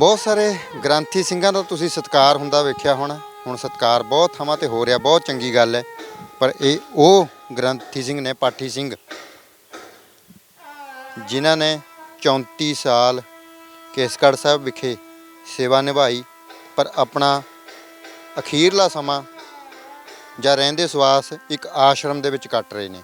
ਬਹੁਤ ਸਾਰੇ ਗ੍ਰੰਥੀ ਸਿੰਘਾਂ ਦਾ ਤੁਸੀਂ ਸਤਿਕਾਰ ਹੁੰਦਾ ਵੇਖਿਆ ਹੋਣਾ। ਹੁਣ ਸਤਿਕਾਰ ਬਹੁਤ ਥਾਵਾਂ ਤੇ ਹੋ ਰਿਹਾ, ਬਹੁਤ ਚੰਗੀ ਗੱਲ ਹੈ। ਪਰ ਇਹ ਉਹ ਗ੍ਰੰਥੀ ਸਿੰਘ ਨੇ, ਪਾਠੀ ਸਿੰਘ, ਜਿਨ੍ਹਾਂ ਨੇ 34 ਸਾਲ ਕੇਸਗੜ੍ਹ ਸਾਹਿਬ ਵਿਖੇ ਸੇਵਾ ਨਿਭਾਈ, ਪਰ ਆਪਣਾ ਅਖੀਰਲਾ ਸਮਾਂ ਜਾਂ ਰਹਿੰਦੇ ਸਵਾਸ ਇੱਕ ਆਸ਼ਰਮ ਦੇ ਵਿੱਚ ਕੱਟ ਰਹੇ ਨੇ।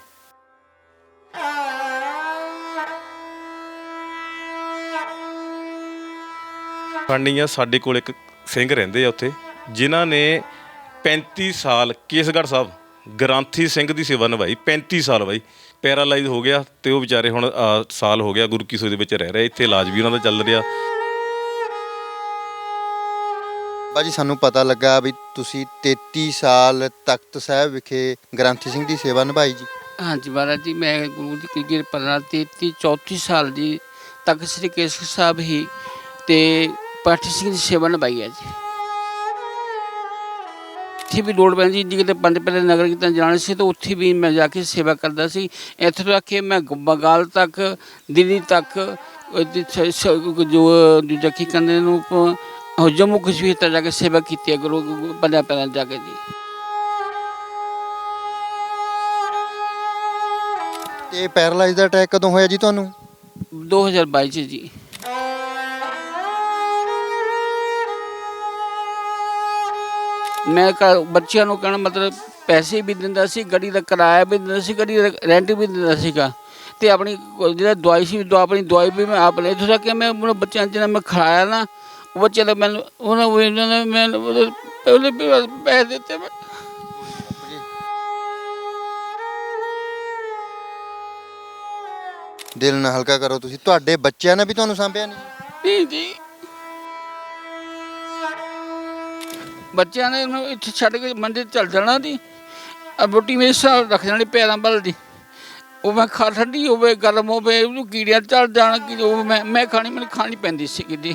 ਸਾਡੀਆਂ ਸਾਡੇ ਕੋਲ ਇੱਕ ਸਿੰਘ ਰਹਿੰਦੇ ਆ ਉੱਥੇ ਜਿਨ੍ਹਾਂ ਨੇ 35 ਸਾਲ ਕੇਸਗੜ੍ਹ ਸਾਹਿਬ ਗ੍ਰੰਥੀ ਸਿੰਘ ਦੀ ਸੇਵਾ ਨਿਭਾਈ 35 ਸਾਲ ਬਾਈ। ਪੈਰਾਲਾਈਜ਼ ਹੋ ਗਿਆ ਤੇ ਉਹ ਵਿਚਾਰੇ ਹੁਣ ਸਾਲ ਹੋ ਗਿਆ ਗੁਰੂ ਕੀ ਸੋਈ ਦੇ ਵਿੱਚ ਰਹਿ ਰਹੇ ਇੱਥੇ ਇਲਾਜ ਵੀ ਉਹਨਾਂ ਦਾ ਚੱਲ ਰਿਹਾ। ਬਾਜੀ ਸਾਨੂੰ ਪਤਾ ਲੱਗਾ ਵੀ ਤੁਸੀਂ 33 ਸਾਲ ਤਖਤ ਸਾਹਿਬ ਵਿਖੇ ਗ੍ਰੰਥੀ ਸਿੰਘ ਦੀ ਸੇਵਾ ਨਿਭਾਈ ਜੀ। ਹਾਂਜੀ ਮਹਾਰਾਜ ਜੀ ਮੈਂ ਗੁਰੂ ਦੀ ਕਿਰਪਾ ਨਾਲ 33 34 ਸਾਲ ਦੀ ਤੱਕ ਸ੍ਰੀ ਕੇਸਗੜ੍ਹ ਸਾਹਿਬ ਹੀ ਤੇ ਪਾਠੀ ਸਿੰਘ ਦੀ ਸੇਵਾ ਨਿਭਾਈ ਹੈ ਜੀ। ਇੱਥੇ ਵੀ ਲੋੜ ਪੈਂਦੀ ਜੀ ਕਿਤੇ ਪੰਜ ਪਹਿਲੇ ਨਗਰ ਕੀਰਤਨ ਜਾਣਾ ਸੀ ਤਾਂ ਉੱਥੇ ਵੀ ਮੈਂ ਜਾ ਕੇ ਸੇਵਾ ਕਰਦਾ ਸੀ। ਇੱਥੇ ਤੱਕ ਕਿ ਮੈਂ ਬੰਗਾਲ ਤੱਕ ਦਿੱਲੀ ਤੱਕ ਜੋ ਦੂਜਾ ਕੀ ਕਹਿੰਦੇ ਨੂੰ ਉਹ ਜੰਮੂ ਕਸ਼ਮੀਰ ਤੱਕ ਜਾ ਕੇ ਸੇਵਾ ਕੀਤੀ ਹੈ ਗੁਰੂ ਪੰਜਾਂ ਪਹਿਲਾਂ ਜਾ ਕੇ ਜੀ। ਤੇ ਪੈਰਾਲਾਈਜ਼ ਦਾ ਅਟੈਕ ਕਦੋਂ ਹੋਇਆ ਜੀ ਤੁਹਾਨੂੰ? 2022 ਚ ਜੀ। ਮੈਂ ਬੱਚਿਆਂ ਨੂੰ ਕਹਿਣਾ ਮਤਲਬ ਪੈਸੇ ਵੀ ਦਿੰਦਾ ਸੀ ਗੱਡੀ ਦਾ ਕਿਰਾਇਆ ਵੀ ਦਿੰਦਾ ਸੀ ਗੱਡੀ ਦਾ ਰੈਂਟ ਵੀ ਦਿੰਦਾ ਸੀਗਾ। ਤੇ ਆਪਣੀ ਜਿਹੜਾ ਦਵਾਈ ਸੀ ਦਵਾ ਆਪਣੀ ਦਵਾਈ ਵੀ ਮੈਂ ਆਪ ਲੈ ਇੱਥੋਂ ਤੱਕ ਕਿ ਮੈਂ ਉਹਨਾਂ ਬੱਚਿਆਂ ਜਿਹਨਾਂ ਮੈਂ ਖਾਇਆ ਨਾ ਉਹ ਬੱਚੇ ਦਾ ਮੈਨੂੰ ਉਹਨਾਂ ਨੇ ਮੈਨੂੰ ਉਹਦੇ ਪੈਸੇ ਦਿੱਤੇ ਮੈਂ। ਦਿਲ ਨਾਲ ਹਲਕਾ ਕਰੋ ਤੁਸੀਂ ਤੁਹਾਡੇ ਬੱਚਿਆਂ ਨੇ ਵੀ ਤੁਹਾਨੂੰ ਸਾਂਭਿਆ ਨਹੀਂ ਨਹੀਂ ਜੀ। ਬੱਚਿਆਂ ਨੇ ਇਹਨੂੰ ਇੱਥੇ ਛੱਡ ਕੇ ਮੰਦਿਰ ਚੱਲ ਜਾਣਾ ਦੀ ਆ ਮੇਰੇ ਸਾਹ ਰੱਖ ਜਾਣੀ ਪੈਰਾਂ ਵੱਲ ਦੀ। ਉਹ ਮੈਂ ਖਾ ਠੰਡੀ ਹੋਵੇ, ਗਰਮ ਹੋਵੇ, ਉਹਨੂੰ ਕੀੜੀਆਂ ਚੜ ਜਾਣ ਕਿ ਉਹ ਮੈਂ ਮੈਂ ਖਾਣੀ, ਮੈਨੂੰ ਖਾਣੀ ਪੈਂਦੀ ਸੀ ਜੀ